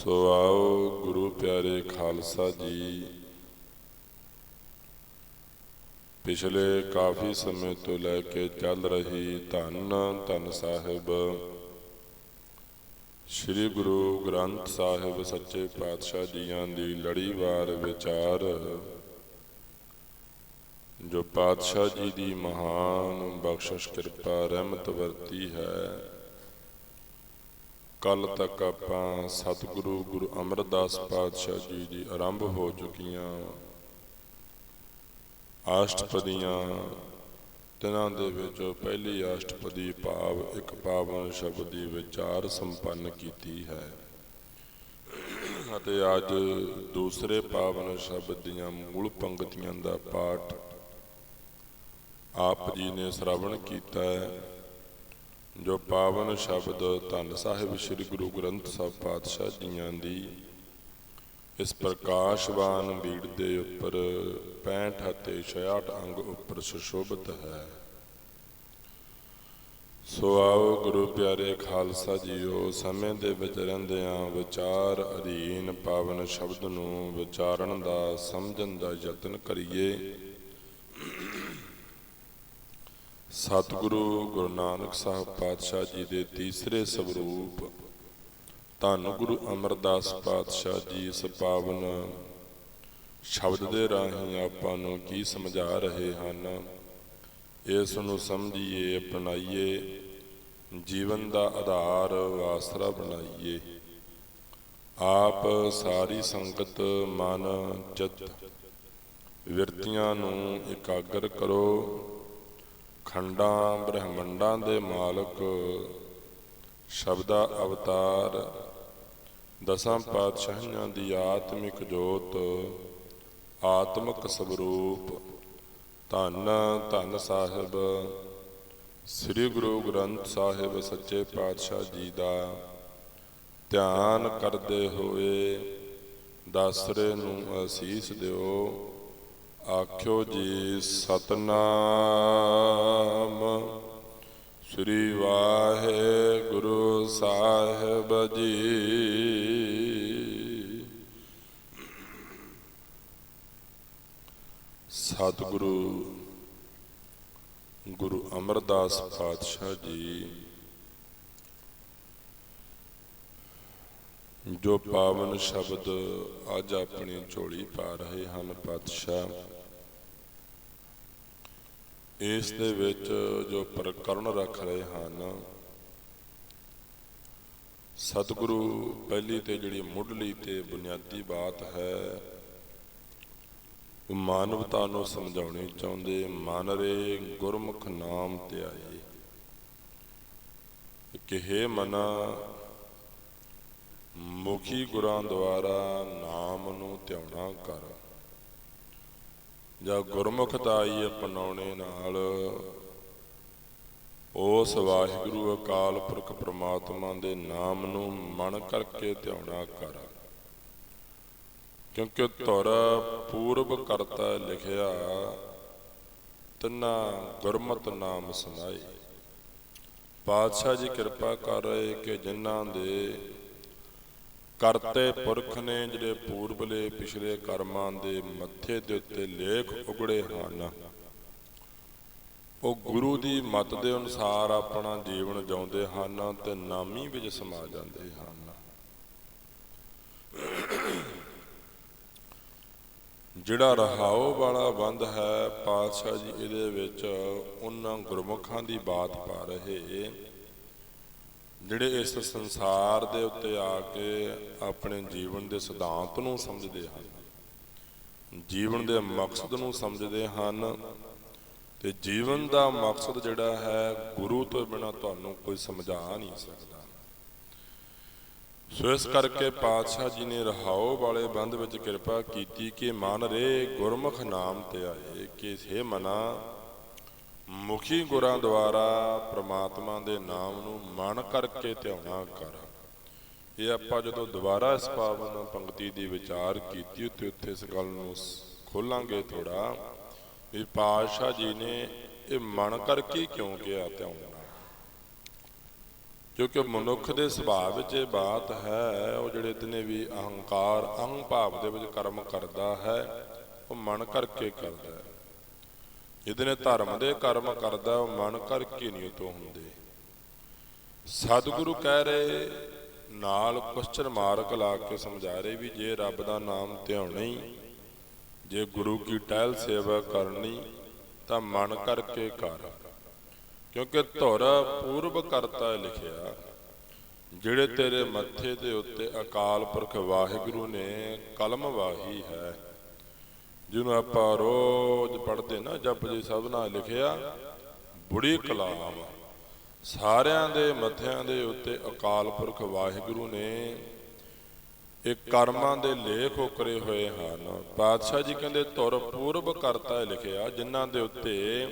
ਸੋ ਆਓ ਗੁਰੂ ਪਿਆਰੇ ਖਾਲਸਾ ਜੀ। ਪਿਛਲੇ ਕਾਫੀ ਸਮੇਂ ਤੋਂ ਲੈ ਕੇ ਚੱਲ ਰਹੀ ਧੰਨ ਧੰਨ ਸਾਹਿਬ, ਸ੍ਰੀ ਗੁਰੂ ਗ੍ਰੰਥ ਸਾਹਿਬ ਸੱਚੇ ਪਾਤਸ਼ਾਹ ਜੀਆਂ ਦੀ ਲੜੀਵਾਰ ਵਿਚਾਰ, ਜੋ ਪਾਤਸ਼ਾਹ ਜੀ ਦੀ ਮਹਾਨ ਬਖਸ਼ਿਸ਼ ਕਿਰਪਾ ਰਹਿਮਤ ਵਰਤੀ ਹੈ। ਕੱਲ ਤੱਕ ਆਪਾਂ ਸਤਿਗੁਰੂ ਗੁਰੂ ਅਮਰਦਾਸ ਪਾਤਸ਼ਾਹ ਜੀ ਦੀ ਆਰੰਭ ਹੋ ਚੁੱਕੀਆਂ। ਆਸ਼ਟਪਦੀਆਂ, ਤਿਨਾਂ ਦੇ ਵਿੱਚ ਪਹਿਲੀ ਆਸ਼ਟਪਦੀ ਭਾਵ ਇੱਕ ਪਾਵਨ ਸ਼ਬਦ ਦੀ ਵਿਚਾਰ ਸੰਪੰਨ ਕੀਤੀ ਹੈ। ਅਤੇ ਅੱਜ ਦੂਸਰੇ ਪਾਵਨ ਸ਼ਬਦ ਦੀਆਂ ਮੂਲ ਪੰਕਤੀਆਂ ਦਾ ਪਾਠ ਆਪ ਜੀ ਨੇ ਸ਼ਰਵਣ ਕੀਤਾ ਹੈ। ਜੋ ਪਾਵਨ ਸ਼ਬਦ ਧੰਨ ਸਾਹਿਬ ਸ੍ਰੀ ਗੁਰੂ ਗ੍ਰੰਥ ਸਾਹਿਬ ਪਾਤਸ਼ਾਹ ਜੀਆਂ ਦੀ, ਇਸ ਪ੍ਰਕਾਸ਼ਵਾਨ ਬੀੜ ਦੇ ਉੱਪਰ 65 ਅਤੇ 66 ਅੰਗ ਉੱਪਰ ਸੁਸ਼ੋਭਿਤ ਹੈ। ਸੋ ਆਓ ਗੁਰੂ ਪਿਆਰੇ ਖਾਲਸਾ ਜੀਓ, ਸਮੇਂ ਦੇ ਵਿੱਚ ਰਹਿੰਦਿਆਂ ਵਿਚਾਰ ਅਧੀਨ ਪਾਵਨ ਸ਼ਬਦ ਨੂੰ ਵਿਚਾਰਨ ਦਾ, ਸਮਝਣ ਦਾ ਯਤਨ ਕਰੀਏ। ਸਤਿਗੁਰੂ ਗੁਰੂ ਨਾਨਕ ਸਾਹਿਬ ਪਾਤਸ਼ਾਹ ਜੀ ਦੇ ਤੀਸਰੇ ਸਵਰੂਪ ਧੰਨ ਗੁਰੂ ਅਮਰਦਾਸ ਪਾਤਸ਼ਾਹ ਜੀ ਇਸ ਪਾਵਨ ਸ਼ਬਦ ਦੇ ਰਾਹੀਂ ਆਪਾਂ ਨੂੰ ਕੀ ਸਮਝਾ ਰਹੇ ਹਨ, ਇਸ ਨੂੰ ਸਮਝੀਏ, ਅਪਣਾਈਏ, ਜੀਵਨ ਦਾ ਆਧਾਰ ਵਾਸਰਾ ਬਣਾਈਏ। ਆਪ ਸਾਰੀ ਸੰਗਤ ਮਨ ਚਿੱਤ ਵਿਰਤੀਆਂ ਨੂੰ ਇਕਾਗਰ ਕਰੋ। ਖੰਡਾਂ, ਬ੍ਰਹਮੰਡਾਂ ਦੇ ਮਾਲਕ। ਸ਼ਬਦਾ ਅਵਤਾਰ। ਦਸਾਂ ਪਾਤਸ਼ਾਹਾਂ ਦੀ ਆਤਮਿਕ ਜੋਤ। ਆਤਮਿਕ ਸਵਰੂਪ। ਧੰਨ ਧੰਨ ਸਾਹਿਬ। ਸ੍ਰੀ ਗੁਰੂ ਗ੍ਰੰਥ ਸਾਹਿਬ ਸੱਚੇ ਪਾਤਸ਼ਾਹ ਜੀ ਦਾ। ਧਿਆਨ ਕਰਦੇ ਹੋਏ ਦਾਸਰੇ ਨੂੰ ਅਸੀਸ ਦਿਓ। ਆਖਿਓ ਜੀ ਸਤਨਾਮ। ਸ੍ਰੀ ਵਾਹਿਗੁਰੂ ਸਾਹਿਬ ਜੀ। ਸਤਿਗੁਰੂ ਗੁਰੂ ਅਮਰਦਾਸ ਪਾਤਸ਼ਾਹ ਜੀ ਜੋ ਪਾਵਨ ਸ਼ਬਦ ਅੱਜ ਆਪਣੀ ਝੋਲੀ ਪਾ ਰਹੇ ਹਨ, ਪਾਤਸ਼ਾਹ। ਇਸ ਦੇ ਵਿੱਚ ਜੋ ਪ੍ਰਕਰਨ ਰੱਖ ਰਹੇ ਹਨ, ਸਤਿਗੁਰੂ ਪਹਿਲੀ ਤੇ ਜਿਹੜੀ ਮੁੱਢਲੀ ਤੇ ਬੁਨਿਆਦੀ ਬਾਤ ਹੈ, ਉਹ ਮਾਨਵਤਾ ਨੂੰ ਸਮਝਾਉਣੀ ਚਾਹੁੰਦੇ, ਮਨ ਰੇ ਗੁਰਮੁਖ ਨਾਮ ਤੇ ਆਏ ਕਿ ਹੈ ਮਨਾ ਮੁਖੀ ਗੁਰਾਂ ਦੁਆਰਾ ਨਾਮ ਨੂੰ ਧਿਆਉਣਾ ਕਰ। ਜਾਂ ਗੁਰਮੁਖਤਾਈ ਅਪਣਾਉਣੇ ਨਾਲ। ਉਸ ਵਾਹਿਗੁਰੂ ਅਕਾਲ ਪੁਰਖ ਪ੍ਰਮਾਤਮਾ ਦੇ ਨਾਮ ਨੂੰ ਮਨ ਕਰਕੇ ਧਿਆਉਣਾ ਕਰ। ਕਿਉਂਕਿ ਧੁਰ ਪੂਰਬ ਕਰਤਾ ਲਿਖਿਆ, ਤਨਾ ਗੁਰਮਤ ਨਾਮ ਸੁਨਾਈ ਪਾਤਸ਼ਾਹ ਜੀ ਕਿਰਪਾ ਕਰ ਰਹੇ ਕਿ ਜਿਨ੍ਹਾਂ ਦੇ ਕਰਤੇ ਪੁਰਖ ਨੇ ਜਿਹੜੇ ਪੂਰਬਲੇ ਪਿਛਲੇ ਕਰਮਾਂ ਦੇ ਮੱਥੇ ਦੇ ਉੱਤੇ ਲੇਖ ਉਗੜੇ ਹਨ। ਉਹ ਗੁਰੂ ਦੀ ਮਤ ਦੇ ਅਨੁਸਾਰ ਆਪਣਾ ਜੀਵਨ ਜਿਉਂਦੇ ਹਨ ਤੇ ਨਾਮੀ ਵਿੱਚ ਸਮਾ ਜਾਂਦੇ ਹਨ। ਜਿਹੜਾ ਰਹਾਉ ਵਾਲਾ ਬੰਦ ਹੈ, ਪਾਤਸ਼ਾਹ ਜੀ ਇਹਦੇ ਵਿੱਚ ਉਹਨਾਂ ਗੁਰਮੁਖਾਂ ਦੀ ਬਾਤ ਪਾ ਰਹੇ। ਜਿਹੜੇ ਇਸ ਸੰਸਾਰ ਦੇ ਉੱਤੇ ਆ ਕੇ ਆਪਣੇ ਜੀਵਨ ਦੇ ਸਿਧਾਂਤ ਨੂੰ ਸਮਝਦੇ ਹਨ, ਜੀਵਨ ਦੇ ਮਕਸਦ ਨੂੰ ਸਮਝਦੇ ਹਨ, ਤੇ ਜੀਵਨ ਦਾ ਮਕਸਦ ਜਿਹੜਾ ਹੈ ਗੁਰੂ ਤੋਂ ਬਿਨਾ ਤੁਹਾਨੂੰ ਕੋਈ ਸਮਝਾ ਨਹੀਂ ਸਕਦਾ। ਸੋ ਇਸ ਕਰਕੇ ਪਾਤਸ਼ਾਹ ਜੀ ਨੇ ਰਹਾਉ ਵਾਲੇ ਬੰਦ ਵਿੱਚ ਕਿਰਪਾ ਕੀਤੀ ਕਿ ਮਨ ਰੇ ਗੁਰਮੁਖ ਨਾਮ ਤੇ ਆਏ, ਕਿ ਹੈ ਮਨਾ ਮੁਖੀ ਗੁਰਾਂ ਦੁਆਰਾ ਪ੍ਰਮਾਤਮਾ ਦੇ ਨਾਮ ਨੂੰ ਮਨ ਕਰਕੇ ਧਿਆਉਣਾ ਕਰ। ਇਹ ਆਪਾਂ ਜਦੋਂ ਦੁਬਾਰਾ ਇਸ ਪਾਵਨ ਪੰਕਤੀ ਦੀ ਵਿਚਾਰ ਕੀਤੀ ਉੱਤੇ ਉੱਥੇ ਇਸ ਗੱਲ ਨੂੰ ਖੋਲਾਂਗੇ ਥੋੜਾ ਵੀ ਪਾਤਸ਼ਾਹ ਜੀ ਨੇ ਇਹ ਮਨ ਕਰਕੇ ਕਿਉਂ ਕਿਹਾ ਧਿਆਉਣਾ? ਕਿਉਂਕਿ ਮਨੁੱਖ ਦੇ ਸੁਭਾਅ ਵਿੱਚ ਇਹ ਬਾਤ ਹੈ, ਉਹ ਜਿਹੜੇ ਇਤਨੇ ਵੀ ਅਹੰਕਾਰ, ਅਹੰਭਾਵ ਦੇ ਵਿੱਚ ਕਰਮ ਕਰਦਾ ਹੈ, ਉਹ ਮਨ ਕਰਕੇ ਕਰਦਾ ਹੈ। ਜਿਹਦੇ ਧਰਮ ਦੇ ਕਰਮ ਕਰਦਾ, ਉਹ ਮਨ ਕਰਕੇ ਨਹੀਂ ਉਤੋਂ ਹੁੰਦੇ। ਸਤਿਗੁਰੂ ਕਹਿ ਰਹੇ, ਨਾਲ ਕੁਸ਼ਚਨ ਮਾਰਕ ਲਾ ਕੇ ਸਮਝਾ ਰਹੇ ਵੀ ਜੇ ਰੱਬ ਦਾ ਨਾਮ ਧਿਆਉਣਾ ਹੀ ਜੇ ਗੁਰੂ ਕੀ ਟਹਿਲ ਸੇਵਾ ਕਰਨੀ, ਤਾਂ ਮਨ ਕਰਕੇ ਕਰ। ਕਿਉਂਕਿ ਧੁਰ ਪੂਰਬ ਕਰਤਾ ਲਿਖਿਆ, ਜਿਹੜੇ ਤੇਰੇ ਮੱਥੇ ਦੇ ਉੱਤੇ ਅਕਾਲ ਪੁਰਖ ਵਾਹਿਗੁਰੂ ਨੇ ਕਲਮ ਵਾਹੀ ਹੈ ਜਿਹਨੂੰ ਆਪਾਂ ਰੋਜ਼ ਪੜ੍ਹਦੇ ਨਾ ਜਪਜੀ ਸਾਹਿਬ ਨਾਲ ਲਿਖਿਆ, ਬੁੜੀ ਕਲਾਮ। ਸਾਰਿਆਂ ਦੇ ਮੱਥਿਆਂ ਦੇ ਉੱਤੇ ਅਕਾਲ ਪੁਰਖ ਵਾਹਿਗੁਰੂ ਨੇ ਇਹ ਕਰਮਾਂ ਦੇ ਲੇਖ ਉਕਰੇ ਹੋਏ ਹਨ। ਪਾਤਸ਼ਾਹ ਜੀ ਕਹਿੰਦੇ, ਤੁਰ ਪੂਰਬ ਕਰਤਾ ਲਿਖਿਆ, ਜਿਨ੍ਹਾਂ ਦੇ ਉੱਤੇ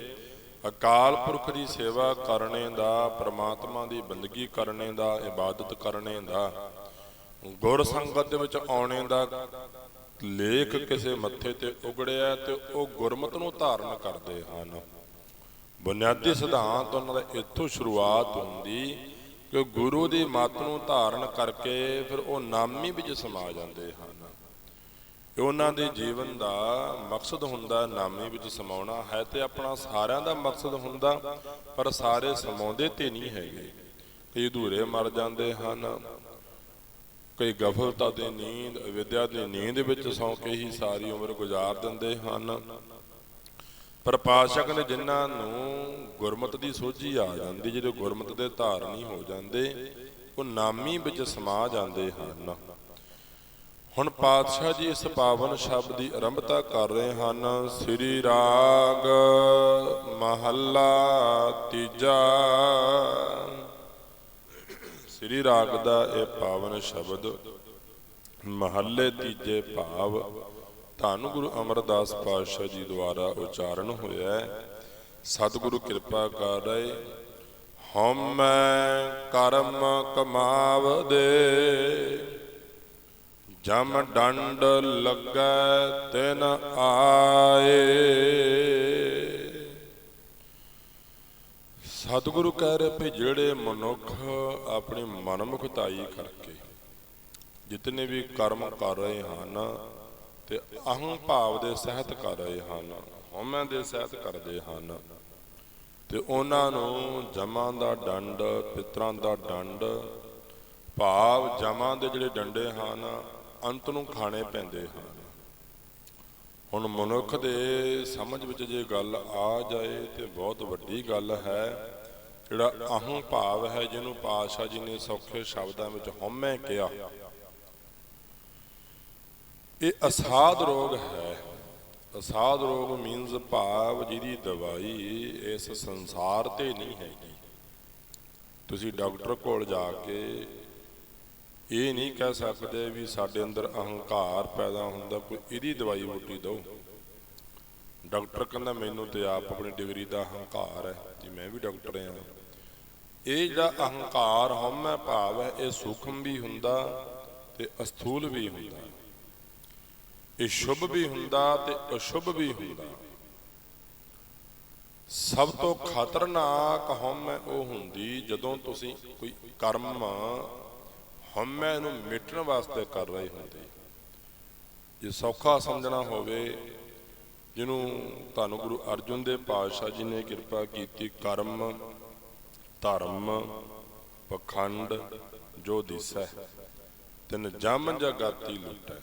ਅਕਾਲ ਪੁਰਖ ਦੀ ਸੇਵਾ ਕਰਨੇ ਦਾ, ਪ੍ਰਮਾਤਮਾ ਦੀ ਬੰਦਗੀ ਕਰਨੇ ਦਾ, ਇਬਾਦਤ ਕਰਨੇ ਦਾ, ਗੁਰ ਸੰਗਤ ਦੇ ਵਿੱਚ ਆਉਣੇ ਦਾ ਲੇਖ ਕਿਸੇ ਮੱਥੇ ਤੇ ਉਗੜਿਆ ਤੇ ਉਹ ਗੁਰਮਤ ਨੂੰ ਧਾਰਨ ਕਰਦੇ ਹਨ। ਬੁਨਿਆਦੀ ਸਿਧਾਂਤ ਉਹਨਾਂ ਦਾ ਇੱਥੋਂ ਸ਼ੁਰੂਆਤ ਹੁੰਦੀ ਕਿ ਗੁਰੂ ਦੀ ਮੱਤ ਨੂੰ ਧਾਰਨ ਕਰਕੇ ਫਿਰ ਉਹ ਨਾਮੀ ਵਿੱਚ ਸਮਾ ਜਾਂਦੇ ਹਨ। ਉਹਨਾਂ ਦੇ ਜੀਵਨ ਦਾ ਮਕਸਦ ਹੁੰਦਾ, ਨਾਮੀ ਵਿੱਚ ਸਮਾਉਣਾ ਹੈ ਤੇ ਆਪਣਾ ਸਾਰਿਆਂ ਦਾ ਮਕਸਦ ਹੁੰਦਾ, ਪਰ ਸਾਰੇ ਸਮਾਉਂਦੇ ਤੇ ਨਹੀਂ ਹੈਗੇ। ਕਈ ਅਧੂਰੇ ਮਰ ਜਾਂਦੇ ਹਨ। ਕਈ ਗਫਲਤਾ ਦੇ ਨੀਂਦ ਵਿਦਿਆ ਦੀ ਨੀਂਦ ਵਿੱਚ ਸੌਂ ਕੇ ਹੀ ਸਾਰੀ ਉਮਰ ਗੁਜ਼ਾਰ ਦਿੰਦੇ ਹਨ। ਪਰ ਪਾਸ਼ਕ ਨੇ ਜਿਨ੍ਹਾਂ ਨੂੰ ਗੁਰਮਤ ਦੀ ਸੋਝੀ ਆ ਜਾਂਦੀ ਜਿਹੜੇ ਗੁਰਮਤ ਦੇ ਧਾਰਨੀ ਹੋ ਜਾਂਦੇ, ਉਹ ਨਾਮੀ ਵਿੱਚ ਸਮਾ ਜਾਂਦੇ ਹਨ। ਹੁਣ ਪਾਤਸ਼ਾਹ ਜੀ ਇਸ ਪਾਵਨ ਸ਼ਬਦ ਦੀ ਆਰੰਭਤਾ ਕਰ ਰਹੇ ਹਨ। ਸ੍ਰੀ ਰਾਗ ਮਹੱਲਾ ਤੀਜਾ। ਸ੍ਰੀ ਰਾਗ ਦਾ ਇਹ ਪਾਵਨ ਸ਼ਬਦ, ਮਹੱਲੇ ਤੀਜੇ ਭਾਵ, ਧੰਨ ਗੁਰੂ ਅਮਰਦਾਸ ਪਾਤਸ਼ਾਹ ਜੀ ਦੁਆਰਾ ਉਚਾਰਨ ਹੋਇਆ ਹੈ। ਸਤਿਗੁਰੂ ਕਿਰਪਾ ਕਰ ਰਹੇ। ਹਉਮੈ ਕਰਮ ਕਮਾਵਦੇ, ਜਮ ਡੰਡ ਲੱਗੈ ਤਿਨ ਆਏ। ਸਤਿਗੁਰੂ ਕਹਿ ਰਹੇ ਵੀ ਜਿਹੜੇ ਮਨੁੱਖ ਆਪਣੀ ਮਨਮੁਖਤਾਈ ਕਰਕੇ ਜਿਤਨੇ ਵੀ ਕਰਮ ਕਰ ਰਹੇ ਹਨ ਤੇ ਅਹੰ ਭਾਵ ਦੇ ਸਹਿਤ ਕਰ ਰਹੇ ਹਨ, ਹਉਮੈ ਦੇ ਸਹਿਤ ਕਰਦੇ ਹਨ, ਤੇ ਉਹਨਾਂ ਨੂੰ ਜਮਾਂ ਦਾ ਡੰਡ, ਪਿਤਰਾਂ ਦਾ ਡੰਡ, ਭਾਵ ਜਮਾਂ ਦੇ ਜਿਹੜੇ ਡੰਡੇ ਹਨ, ਅੰਤ ਨੂੰ ਖਾਣੇ ਪੈਂਦੇ ਹਨ। ਹੁਣ ਮਨੁੱਖ ਦੇ ਸਮਝ ਵਿੱਚ ਜੇ ਗੱਲ ਆ ਜਾਏ ਤੇ ਬਹੁਤ ਵੱਡੀ ਗੱਲ ਹੈ ਜਿਹੜਾ ਅਹੰ ਭਾਵ ਹੈ, ਜਿਹਨੂੰ ਪਾਤਸ਼ਾਹ ਜੀ ਨੇ ਸੌਖੇ ਸ਼ਬਦਾਂ ਵਿੱਚ ਹਉਮੈ ਕਿਹਾ। ਇਹ ਅਸਾਧ ਰੋਗ ਹੈ। ਅਸਾਧ ਰੋਗ ਮੀਨਸ ਭਾਵ ਜਿਹਦੀ ਦਵਾਈ ਇਸ ਸੰਸਾਰ ਤੇ ਨਹੀਂ ਹੈਗੀ। ਤੁਸੀਂ ਡਾਕਟਰ ਕੋਲ ਜਾ ਕੇ ਇਹ ਨਹੀਂ ਕਹਿ ਸਕਦੇ ਵੀ ਸਾਡੇ ਅੰਦਰ ਅਹੰਕਾਰ ਪੈਦਾ ਹੁੰਦਾ, ਕੋਈ ਇਹਦੀ ਦਵਾਈ ਬੂਟੀ ਦਿਓ। ਡਾਕਟਰ ਕਹਿੰਦਾ, ਮੈਨੂੰ ਤੇ ਆਪ ਆਪਣੀ ਡਿਗਰੀ ਦਾ ਹੰਕਾਰ ਹੈ। ਜੀ, ਮੈਂ ਵੀ ਡਾਕਟਰ ਹਾਂ। ਇਹ ਜਿਹੜਾ ਅਹੰਕਾਰ ਹਉਮੈ ਭਾਵ ਹੈ ਇਹ ਸੂਖਮ ਵੀ ਹੁੰਦਾ ਤੇ ਅਸਥੂਲ ਵੀ ਹੁੰਦਾ। ਇਹ ਸ਼ੁਭ ਵੀ ਹੁੰਦਾ ਤੇ ਅਸ਼ੁਭ ਵੀ ਹੁੰਦਾ। ਸਭ ਤੋਂ ਖਤਰਨਾਕ ਹਉਮੈ ਉਹ ਹੁੰਦੀ ਜਦੋਂ ਤੁਸੀਂ ਕੋਈ ਕਰਮ ਹਉਮੈ ਨੂੰ ਮਿਟਣ ਵਾਸਤੇ ਕਰ ਰਹੇ ਹੁੰਦੇ। ਜੇ ਸੌਖਾ ਸਮਝਣਾ ਹੋਵੇ ਜਿਹਨੂੰ ਤੁਹਾਨੂੰ ਗੁਰੂ ਅਰਜਨ ਦੇਵ ਪਾਤਸ਼ਾਹ ਜੀ ਨੇ ਕਿਰਪਾ ਕੀਤੀ, ਕਰਮ, ਧਰਮ, ਪਖੰਡ, ਜੋ ਦਿਸੈ, ਤਿਨ ਜਮ ਜਗਾਤੀ ਲੁਟੈ।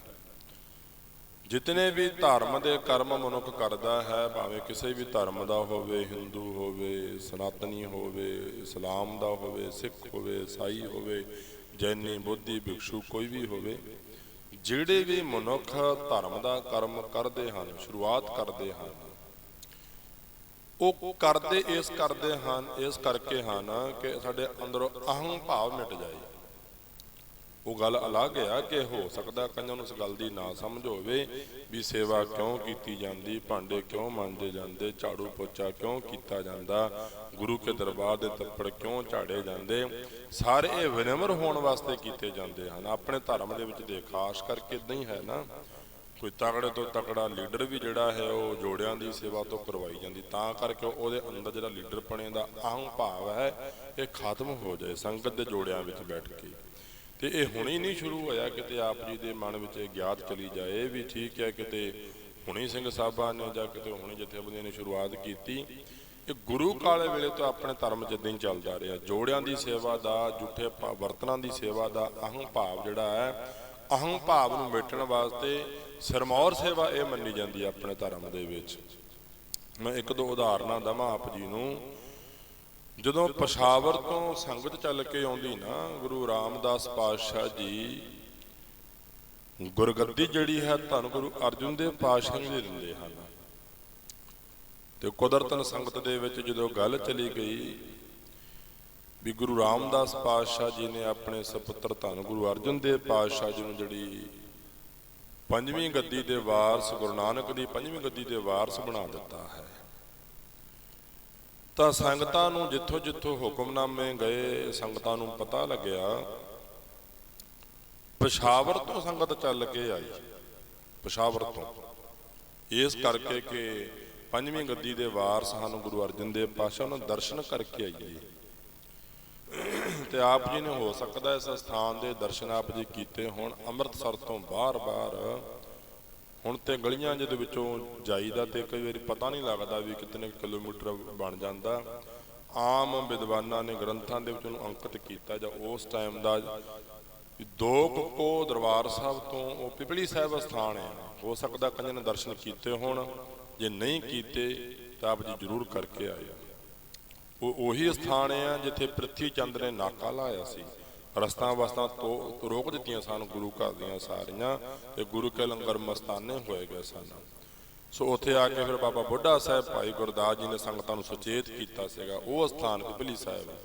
ਜਿਤਨੇ ਵੀ ਧਰਮ ਦੇ ਕਰਮ ਮਨੁੱਖ ਕਰਦਾ ਹੈ, ਭਾਵੇਂ ਕਿਸੇ ਵੀ ਧਰਮ ਦਾ ਹੋਵੇ ਹਿੰਦੂ ਹੋਵੇ, ਸਨਾਤਨੀ ਹੋਵੇ ਇਸਲਾਮ ਦਾ ਹੋਵੇ ਸਿੱਖ ਹੋਵੇ ਈਸਾਈ ਹੋਵੇ, ਜੈਨੀ, ਬੁੱਧੀ, ਭਿਕਸ਼ੂ, ਕੋਈ ਵੀ ਹੋਵੇ ਜਿਹੜੇ ਵੀ ਮਨੁੱਖ ਧਰਮ ਦਾ ਕਰਮ ਕਰਦੇ ਹਨ, ਸ਼ੁਰੂਆਤ ਕਰਦੇ ਹਨ, ਉਹ ਕਰਦੇ ਇਸ ਕਰਦੇ ਹਨ, ਇਸ ਕਰਕੇ ਹਨ ਕਿ ਸਾਡੇ ਅੰਦਰੋਂ ਅਹੰ ਭਾਵ ਮਿਟ ਜਾਏ। ਉਹ ਗੱਲ ਅਲੱਗ ਆ ਕਿ ਹੋ ਸਕਦਾ ਕਈਆਂ ਨੂੰ ਇਸ ਗੱਲ ਦੀ ਨਾ ਸਮਝ ਹੋਵੇ ਵੀ ਸੇਵਾ ਕਿਉਂ ਕੀਤੀ ਜਾਂਦੀ, ਭਾਂਡੇ ਕਿਉਂ ਮਾਂਜੇ ਜਾਂਦੇ, ਝਾੜੂ ਪੋਚਾ ਕਿਉਂ ਕੀਤਾ ਜਾਂਦਾ, ਗੁਰੂ ਕੇ ਦਰਬਾਰ ਦੇ ਤੱਪੜ ਕਿਉਂ ਝਾੜੇ ਜਾਂਦੇ। ਸਾਰੇ ਇਹ ਵਿਨਮਰ ਹੋਣ ਵਾਸਤੇ ਕੀਤੇ ਜਾਂਦੇ ਹਨ। ਆਪਣੇ ਧਰਮ ਦੇ ਵਿੱਚ ਦੇ ਖਾਸ ਕਰਕੇ ਇਦਾਂ ਹੀ ਹੈ ਨਾ। ਕੋਈ ਤਗੜੇ ਤੋਂ ਤਕੜਾ ਲੀਡਰ ਵੀ ਜਿਹੜਾ ਹੈ, ਉਹ ਜੋੜਿਆਂ ਦੀ ਸੇਵਾ ਤੋਂ ਕਰਵਾਈ ਜਾਂਦੀ। ਤਾਂ ਕਰਕੇ ਉਹਦੇ ਅੰਦਰ ਜਿਹੜਾ ਲੀਡਰ ਪਣੇ ਦਾ ਅਹੰ ਭਾਵ ਹੈ, ਇਹ ਖਤਮ ਹੋ ਜਾਏ ਸੰਗਤ ਦੇ ਜੋੜਿਆਂ ਵਿੱਚ ਬੈਠ ਕੇ। ਤੇ ਇਹ ਹੁਣੀ ਨਹੀਂ ਸ਼ੁਰੂ ਹੋਇਆ ਕਿਤੇ ਆਪ ਜੀ ਦੇ ਮਨ ਵਿੱਚ ਇਹ ਗਿਆਤ ਚਲੀ ਜਾਏ। ਵੀ ਠੀਕ ਹੈ ਕਿਤੇ ਹੁਣੀ ਸਿੰਘ ਸਾਹਿਬਾਂ ਨੇ ਜਾਂ ਕਿਤੇ ਹੁਣੀ ਜਥੇਬੰਦੀਆਂ ਨੇ ਸ਼ੁਰੂਆਤ ਕੀਤੀ। ਇਹ ਗੁਰੂ ਕਾਲੇ ਵੇਲੇ ਤੋਂ ਆਪਣੇ ਧਰਮ ਜਿੱਦਾਂ ਹੀ ਚੱਲਦਾ ਰਿਹਾ। ਜੋੜਿਆਂ ਦੀ ਸੇਵਾ ਦਾ, ਜੁੱਠੇ ਭਾ- ਬਰਤਨਾਂ ਦੀ ਸੇਵਾ ਦਾ ਅਹੰ ਭਾਵ ਜਿਹੜਾ ਹੈ ਅਹੰ ਭਾਵ ਨੂੰ ਮਿਟਣ ਵਾਸਤੇ ਸਰਮੌਰ ਸੇਵਾ ਇਹ ਮੰਨੀ ਜਾਂਦੀ ਹੈ ਆਪਣੇ ਧਰਮ ਦੇ ਵਿੱਚ। ਮੈਂ ਇੱਕ ਦੋ ਉਦਾਹਰਨਾਂ ਦਵਾਂ ਆਪ ਜੀ ਨੂੰ। ਜਦੋਂ ਪਸ਼ਾਵਰ ਤੋਂ ਸੰਗਤ ਚੱਲ ਕੇ ਆਉਂਦੀ ਨਾ, ਗੁਰੂ ਰਾਮਦਾਸ ਪਾਤਸ਼ਾਹ ਜੀ, ਗੁਰਗੱਦੀ ਜਿਹੜੀ ਹੈ ਧੰਨ ਗੁਰੂ ਅਰਜੁਨ ਦੇਵ ਪਾਤਸ਼ਾਹ ਜੀ ਦੇ ਦਿੰਦੇ ਹਨ। ਤੇ ਕੁਦਰਤਨ ਸੰਗਤ ਦੇ ਵਿੱਚ ਜਦੋਂ ਗੱਲ ਚਲੀ ਗਈ ਵੀ ਗੁਰੂ ਰਾਮਦਾਸ ਪਾਤਸ਼ਾਹ ਜੀ ਨੇ ਆਪਣੇ ਸੁਪੁੱਤਰ ਧੰਨ ਗੁਰੂ ਅਰਜਨ ਦੇਵ ਪਾਤਸ਼ਾਹ ਜੀ ਨੂੰ ਜਿਹੜੀ ਪੰਜਵੀਂ ਗੱਦੀ ਦੇ ਵਾਰਸ, ਗੁਰੂ ਨਾਨਕ ਦੀ ਪੰਜਵੀਂ ਗੱਦੀ ਦੇ ਵਾਰਸ ਬਣਾ ਦਿੱਤਾ ਹੈ। ਤਾਂ ਸੰਗਤਾਂ ਨੂੰ ਜਿੱਥੋਂ ਜਿੱਥੋਂ ਹੁਕਮਨਾਮੇ ਗਏ, ਸੰਗਤਾਂ ਨੂੰ ਪਤਾ ਲੱਗਿਆ, ਪਸ਼ਾਵਰ ਤੋਂ ਸੰਗਤ ਚੱਲ ਕੇ ਆਈ। ਪਸ਼ਾਵਰ ਤੋਂ। ਇਸ ਕਰਕੇ ਕਿ ਪੰਜਵੀਂ ਗੱਦੀ ਦੇ ਵਾਰਸ ਹਨ, ਗੁਰੂ ਅਰਜਨ ਦੇਵ ਪਾਤਸ਼ਾਹ ਨੂੰ ਦਰਸ਼ਨ ਕਰਕੇ ਆਈਏ। ਤੇ ਆਪ ਜੀ ਨੇ ਹੋ ਸਕਦਾ ਇਸ ਸਥਾਨ ਦੇ ਦਰਸ਼ਨ ਆਪ ਜੀ ਕੀਤੇ ਹੋਣ, ਅੰਮ੍ਰਿਤਸਰ ਤੋਂ ਬਾਹਰ-ਬਾਹਰ ਹੁਣ ਤੇ ਗਲੀਆਂ ਜਿਹਦੇ ਵਿੱਚੋਂ ਜਾਈਦਾ ਤੇ ਕਈ ਵਾਰੀ ਪਤਾ ਨਹੀਂ ਲੱਗਦਾ ਵੀ ਕਿੰਨੇ ਕੁ ਕਿਲੋਮੀਟਰ ਬਣ ਜਾਂਦਾ। ਆਮ ਵਿਦਵਾਨਾਂ ਨੇ ਗ੍ਰੰਥਾਂ ਦੇ ਵਿੱਚ ਉਹਨੂੰ ਅੰਕਿਤ ਕੀਤਾ ਜਾਂ ਉਸ ਟਾਈਮ ਦਾ ਦੋ ਕੁ ਕੋ ਦਰਬਾਰ ਸਾਹਿਬ ਤੋਂ ਉਹ ਪਿਪਲੀ ਸਾਹਿਬ ਸਥਾਨ ਹੈ। ਹੋ ਸਕਦਾ ਕਈਆਂ ਨੇ ਦਰਸ਼ਨ ਕੀਤੇ ਹੋਣ। ਜੇ ਨਹੀਂ ਕੀਤੇ, ਤਾਂ ਆਪ ਜੀ ਜ਼ਰੂਰ ਕਰਕੇ ਆਏ ਆ। ਉਹ ਉਹੀ ਸਥਾਨ ਆ ਜਿੱਥੇ ਪ੍ਰਿਥੀ ਚੰਦ ਨੇ ਨਾਕਾ ਲਾਇਆ ਸੀ। ਰਸਤਾ ਵਸਤਾਂ ਤੋਂ ਰੋਕ ਦਿੱਤੀਆਂ ਸਨ, ਗੁਰੂ ਘਰ ਦੀਆਂ ਸਾਰੀਆਂ ਤੇ ਗੁਰੂ ਕੇ ਲੰਗਰ ਮਸਤਾਨੇ ਹੋਏ ਗਏ ਸਨ। ਸੋ ਉੱਥੇ ਆ ਕੇ ਫਿਰ ਬਾਬਾ ਬੁੱਢਾ ਸਾਹਿਬ ਭਾਈ ਗੁਰਦਾਸ ਜੀ ਨੇ ਸੰਗਤਾਂ ਨੂੰ ਸੁਚੇਤ ਕੀਤਾ ਸੀਗਾ, ਉਹ ਸਥਾਨ ਕਪਲੀ ਸਾਹਿਬ ਹੈ।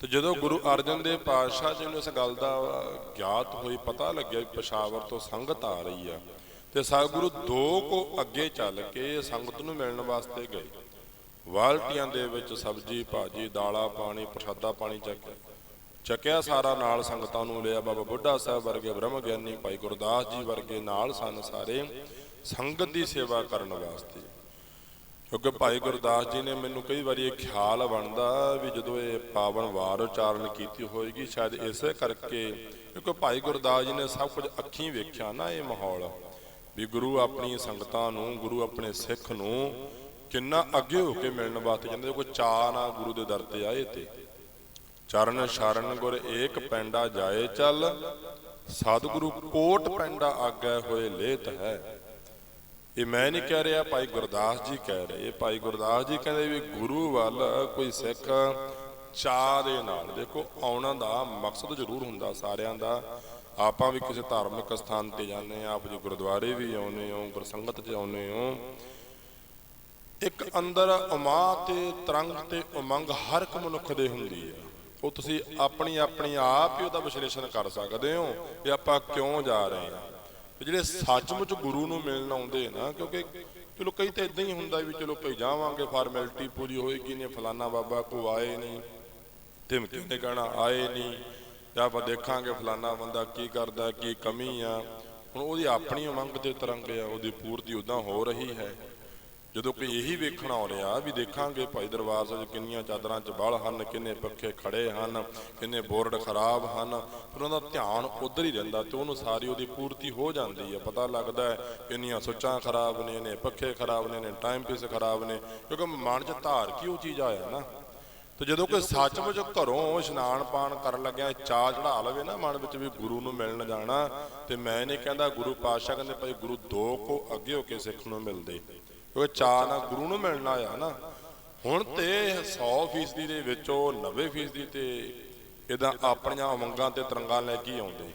ਤੇ ਜਦੋਂ ਗੁਰੂ ਅਰਜਨ ਦੇਵ ਪਾਤਸ਼ਾਹ ਜੀ ਨੂੰ ਇਸ ਗੱਲ ਦਾ ਗਿਆਤ ਹੋਈ, ਪਤਾ ਲੱਗਿਆ ਵੀ ਪਸ਼ਾਵਰ ਤੋਂ ਸੰਗਤ ਆ ਰਹੀ ਆ, ਤੇ ਸਤਿਗੁਰੂ ਦੋ ਕੋ ਅੱਗੇ ਚੱਲ ਕੇ ਸੰਗਤ ਨੂੰ ਮਿਲਣ ਵਾਸਤੇ ਗਏ। ਵਾਲਟੀਆਂ ਦੇ ਵਿੱਚ ਸਬਜੀ, ਭਾਜੀ, ਦਾਲਾਂ ਪਾਣੀ, ਪ੍ਰਸ਼ਾਦਾ ਪਾਣੀ ਚੱਕਿਆ ਚੱਕਿਆ ਸਾਰਾ ਨਾਲ ਸੰਗਤਾਂ ਨੂੰ ਲਿਆ ਬਾਬਾ ਬੁੱਢਾ ਸਾਹਿਬ ਵਰਗੇ ਬ੍ਰਹਮ ਗਿਆਨੀ ਭਾਈ ਗੁਰਦਾਸ ਜੀ ਵਰਗੇ ਨਾਲ ਸਨ ਸਾਰੇ ਸੰਗਤ ਦੀ ਸੇਵਾ ਕਰਨ ਵਾਸਤੇ। ਕਿਉਂਕਿ ਭਾਈ ਗੁਰਦਾਸ ਜੀ ਨੇ ਮੈਨੂੰ ਕਈ ਵਾਰੀ ਇਹ ਖਿਆਲ ਬਣਦਾ ਵੀ ਜਦੋਂ ਇਹ ਪਾਵਨ ਵਾਰ ਉਚਾਰਨ ਕੀਤੀ ਹੋਏਗੀ, ਸ਼ਾਇਦ ਇਸੇ ਕਰਕੇ ਕਿਉਂਕਿ ਭਾਈ ਗੁਰਦਾਸ ਜੀ ਨੇ ਸਭ ਕੁਝ ਅੱਖੀਂ ਵੇਖਿਆ ਨਾ ਇਹ ਮਾਹੌਲ, ਵੀ ਗੁਰੂ ਆਪਣੀ ਸੰਗਤਾਂ ਨੂੰ, ਗੁਰੂ ਆਪਣੇ ਸਿੱਖ ਨੂੰ ਕਿੰਨਾ ਅੱਗੇ ਹੋ ਕੇ ਮਿਲਣ ਵਾਸਤੇ ਜਾਂਦੇ, ਕੋਈ ਚਾਹ ਨਾ ਗੁਰੂ ਦੇ ਦਰ ਤੇ ਆਏ ਤੇ। ਚਰਨ ਸ਼ਰਨ ਗੁਰ ਏਕ ਪੈਂਡਾ ਜਾਏ ਚੱਲ, ਸਤਿਗੁਰੂ ਕੋਟ ਪੈਂਡਾ ਆਗੇ ਹੋਏ ਲੇਤ ਹੈ। ਇਹ ਮੈਂ ਨਹੀਂ ਕਹਿ ਰਿਹਾ, ਭਾਈ ਗੁਰਦਾਸ ਜੀ ਕਹਿ ਰਹੇ। ਭਾਈ ਗੁਰਦਾਸ ਜੀ ਕਹਿੰਦੇ ਵੀ ਗੁਰੂ ਵੱਲ ਕੋਈ ਸਿੱਖ ਚਾਹ ਦੇ ਨਾਲ, ਦੇਖੋ ਆਉਣਾ ਦਾ ਮਕਸਦ ਜ਼ਰੂਰ ਹੁੰਦਾ ਸਾਰਿਆਂ ਦਾ। ਆਪਾਂ ਵੀ ਕਿਸੇ ਧਾਰਮਿਕ ਸਥਾਨ ਤੇ ਜਾਂਦੇ ਆ ਆਪ ਜੀ ਗੁਰਦੁਆਰੇ ਵੀ ਆਉਨੇ ਹੋ ਗੁਰਸੰਗਤ 'ਚ ਆਉਨੇ ਹੋ। ਇੱਕ ਅੰਦਰ ਉਮਾ ਤੇ ਤਰੰਗ ਤੇ ਉਮੰਗ ਹਰ ਇੱਕ ਮਨੁੱਖ ਦੇ ਹੁੰਦੀ ਹੈ ਉਹ ਤੁਸੀਂ ਆਪਣੀ ਆਪਣੀ ਆਪ ਹੀ ਉਹਦਾ ਵਿਸ਼ਲੇਸ਼ਣ ਕਰ ਸਕਦੇ ਹੋ ਵੀ ਆਪਾਂ ਕਿਉਂ ਜਾ ਰਹੇ ਹਾਂ। ਜਿਹੜੇ ਸੱਚਮੁੱਚ ਗੁਰੂ ਨੂੰ ਮਿਲਣ ਆਉਂਦੇ ਨਾ, ਕਿਉਂਕਿ ਚਲੋ ਕਈ ਤਾਂ ਇਦਾਂ ਹੀ ਹੁੰਦਾ ਵੀ ਚਲੋ ਭਈ ਜਾਵਾਂਗੇ ਫਾਰਮੈਲਿਟੀ ਪੂਰੀ ਹੋਏਗੀ ਨੇ ਫਲਾਨਾ ਬਾਬਾ ਕੋ ਆਏ ਨਹੀਂ ਧਮਕੀ ਨੇ ਕਹਿਣਾ ਆਏ ਨਹੀਂ, ਜਾਂ ਆਪਾਂ ਦੇਖਾਂਗੇ ਫਲਾਨਾ ਬੰਦਾ ਕੀ ਕਰਦਾ, ਕੀ ਕਮੀ ਆ। ਹੁਣ ਉਹਦੀ ਆਪਣੀ ਉਮੰਗ ਤੇ ਤਰੰਗ ਆ, ਉਹਦੀ ਪੂਰਤੀ ਉਦਾਂ ਹੋ ਰਹੀ ਹੈ। ਜਦੋਂ ਕਿ ਇਹੀ ਵੇਖਣ ਆ ਵੀ ਦੇਖਾਂਗੇ ਭਾਈ ਦਰਬਾਰ ਸਾਹਿਬ 'ਚ ਕਿੰਨੀਆਂ ਚਾਦਰਾਂ 'ਚ ਬਲ ਹਨ, ਕਿੰਨੇ ਪੱਖੇ ਖੜੇ ਹਨ, ਕਿੰਨੇ ਬੋਰਡ ਖਰਾਬ ਹਨ, ਫਿਰ ਉਹਦਾ ਧਿਆਨ ਉਧਰ ਹੀ ਰਹਿੰਦਾ ਤੇ ਉਹਨੂੰ ਸਾਰੀ ਉਹਦੀ ਪੂਰਤੀ ਹੋ ਜਾਂਦੀ ਹੈ ਪਤਾ ਲੱਗਦਾ ਹੈ ਕਿੰਨੀਆਂ ਸੁੱਚਾਂ ਖਰਾਬ ਨੇ ਨੇ ਪੱਖੇ ਖਰਾਬ ਨੇ ਨੇ ਟਾਈਮ ਪੀਸ ਖਰਾਬ ਨੇ, ਕਿਉਂਕਿ ਮਨ 'ਚ ਧਾਰ ਕੀ ਉਹ ਚੀਜ਼ ਆਇਆ ਨਾ। ਤੇ ਜਦੋਂ ਕਿ ਸੱਚਮੁੱਚ ਘਰੋਂ ਇਸ਼ਨਾਨ ਪਾਣ ਕਰਨ ਲੱਗਿਆ ਚਾਹ ਚੜਾ ਲਵੇ ਨਾ ਮਨ ਵਿੱਚ ਵੀ ਗੁਰੂ ਨੂੰ ਮਿਲਣ ਜਾਣਾ, ਤੇ ਮੈਂ ਨਹੀਂ ਕਹਿੰਦਾ ਗੁਰੂ ਪਾਤਸ਼ਾਹ ਕਹਿੰਦੇ ਭਾਈ ਗੁਰੂ ਦੋ ਕੋ ਅੱਗੇ ਹੋ ਕੇ ਸਿੱਖ ਨੂੰ ਮਿਲਦੇ। ਕਿਉਂਕਿ ਚਾਹ ਨਾਲ ਗੁਰੂ ਨੂੰ ਮਿਲਣਾ ਆ ਨਾ, ਹੁਣ ਤੇ 100% ਦੇ ਵਿੱਚੋਂ 90% ਤੇ ਇਦਾਂ ਆਪਣੀਆਂ ਉਮੰਗਾਂ ਤੇ ਤਰੰਗਾਂ ਲੈ ਕੇ ਆਉਂਦੇ।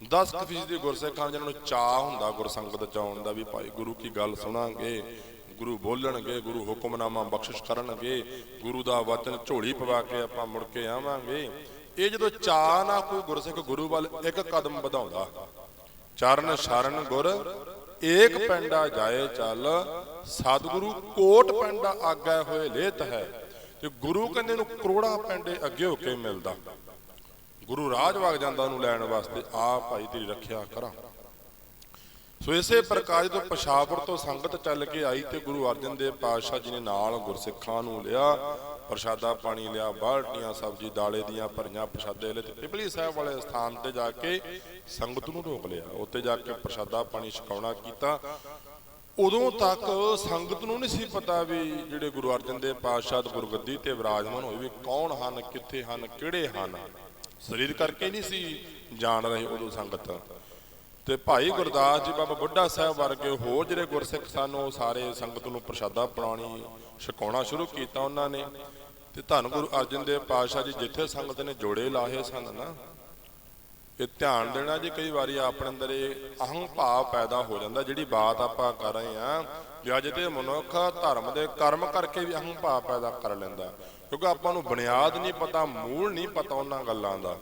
10% ਗੁਰਸਿੱਖਾਂ ਜਿਹਨਾਂ ਨੂੰ ਚਾਹ ਹੁੰਦਾ ਗੁਰਸੰਗਤ ਚ ਆਉਣ ਦਾ ਵੀ ਭਾਈ ਗੁਰੂ ਕੀ ਗੱਲ ਸੁਣਾਂਗੇ, ਗੁਰੂ ਬੋਲਣਗੇ, ਗੁਰੂ ਹੁਕਮਨਾਮਾ ਬਖਸ਼ਿਸ਼ ਕਰਨਗੇ, ਗੁਰੂ ਦਾ ਵਚਨ ਝੋਲੀ ਪਵਾ ਕੇ ਆਪਾਂ ਮੁੜ ਕੇ ਆਵਾਂਗੇ। ਇਹ ਜਦੋਂ ਚਾਹ ਨਾ ਕੋਈ ਗੁਰਸਿੱਖ ਗੁਰੂ ਵੱਲ ਇੱਕ ਕਦਮ ਵਧਾਉਂਦਾ, ਚਰਨ ਸ਼ਰਨ ਗੁਰ ਏਕ ਪੈਂਡਾ ਜਾਏ ਚੱਲ, ਸਤਿਗੁਰੂ ਕੋਟ ਪੈਂਡਾ ਆਗਾ ਹੋਏ ਲੇਤ ਹੈ। ਤੇ ਗੁਰੂ ਕਹਿੰਦੇ ਨੂੰ ਕਰੋੜਾਂ ਪੈਂਡੇ ਅੱਗੇ ਹੋ ਕੇ ਮਿਲਦਾ। ਗੁਰੂ ਰਾਜ ਵਗ ਜਾਂਦਾ ਉਹਨੂੰ ਲੈਣ ਵਾਸਤੇ ਆ ਭਾਈ ਤੇਰੀ ਰੱਖਿਆ ਕਰਾਂ। ਸੋ ਇਸੇ ਪ੍ਰਕਾਰ ਤੋਂ ਪਸ਼ਾਵਰ ਤੋਂ ਸੰਗਤ ਚੱਲ ਕੇ ਆਈ ਤੇ ਗੁਰੂ ਅਰਜਨ ਦੇਵ ਪਾਤਸ਼ਾਹ ਜੀ ਨੇ ਨਾਲ ਗੁਰਸਿੱਖਾਂ ਨੂੰ ਲਿਆ ਪ੍ਰਸ਼ਾਦਾ ਪਾਣੀ ਲਿਆ, ਬਾਲਟੀਆਂ, ਸਬਜ਼ੀ, ਦਾਲੇ ਦੀਆਂ ਭਰੀਆਂ ਪ੍ਰਸ਼ਾਦੇ ਲੈ ਤੇ ਪਿਪਲੀ ਸਾਹਿਬ ਵਾਲੇ ਸਥਾਨ ਤੇ ਜਾ ਕੇ ਸੰਗਤ ਨੂੰ ਰੋਕ ਲਿਆ। ਉੱਤੇ ਜਾ ਕੇ ਪ੍ਰਸ਼ਾਦਾ ਪਾਣੀ ਛਕਾਉਣਾ ਕੀਤਾ। ਉਦੋਂ ਤੱਕ ਸੰਗਤ ਨੂੰ ਨਹੀਂ ਸੀ ਪਤਾ ਵੀ ਜਿਹੜੇ ਗੁਰੂ ਅਰਜਨ ਦੇਵ ਪਾਤਸ਼ਾਹ ਗੁਰਗੱਦੀ ਤੇ ਵਿਰਾਜਮਾਨ ਹੋਏ ਵੀ ਕੌਣ ਹਨ, ਕਿੱਥੇ ਹਨ, ਕਿਹੜੇ ਹਨ। ਸਰੀਰ ਕਰਕੇ ਨਹੀਂ ਸੀ ਜਾਣ ਰਹੇ ਉਦੋਂ ਸੰਗਤ। ਤੇ ਭਾਈ ਗੁਰਦਾਸ ਜੀ ਬਾਬਾ ਬੁੱਢਾ ਸਾਹਿਬ ਵਰਗੇ ਹੋਰ ਜਿਹੜੇ ਗੁਰਸਿੱਖ ਸਨ, ਉਹ ਸਾਰੇ ਸੰਗਤ ਨੂੰ ਪ੍ਰਸ਼ਾਦਾ ਬਣਾਉਣੀ, ਛਕਾਉਣਾ ਸ਼ੁਰੂ ਕੀਤਾ ਉਹਨਾਂ ਨੇ। ਤੇ ਧੰਨ ਗੁਰੂ ਅਰਜਨ ਦੇਵ ਪਾਤਸ਼ਾਹ ਜੀ ਜਿੱਥੇ ਸੰਗਤ ਨੇ ਜੋੜੇ ਲਾਹੇ ਸਨ ਨਾ, ਇਹ ਧਿਆਨ ਦੇਣਾ ਜੀ ਕਈ ਵਾਰੀ ਆਪਣੇ ਅੰਦਰ ਇਹ ਅਹੰ ਭਾਵ ਪੈਦਾ ਹੋ ਜਾਂਦਾ, ਜਿਹੜੀ ਬਾਤ ਆਪਾਂ ਕਰ ਰਹੇ ਆ ਵੀ ਅੱਜ ਤੇ ਮਨੁੱਖ ਧਰਮ ਦੇ ਕਰਮ ਕਰਕੇ ਵੀ ਅਹੰ ਭਾਵ ਪੈਦਾ ਕਰ ਲੈਂਦਾ। ਕਿਉਂਕਿ ਆਪਾਂ ਨੂੰ ਬੁਨਿਆਦ ਨਹੀਂ ਪਤਾ, ਮੂਲ ਨਹੀਂ ਪਤਾ ਉਹਨਾਂ ਗੱਲਾਂ ਦਾ।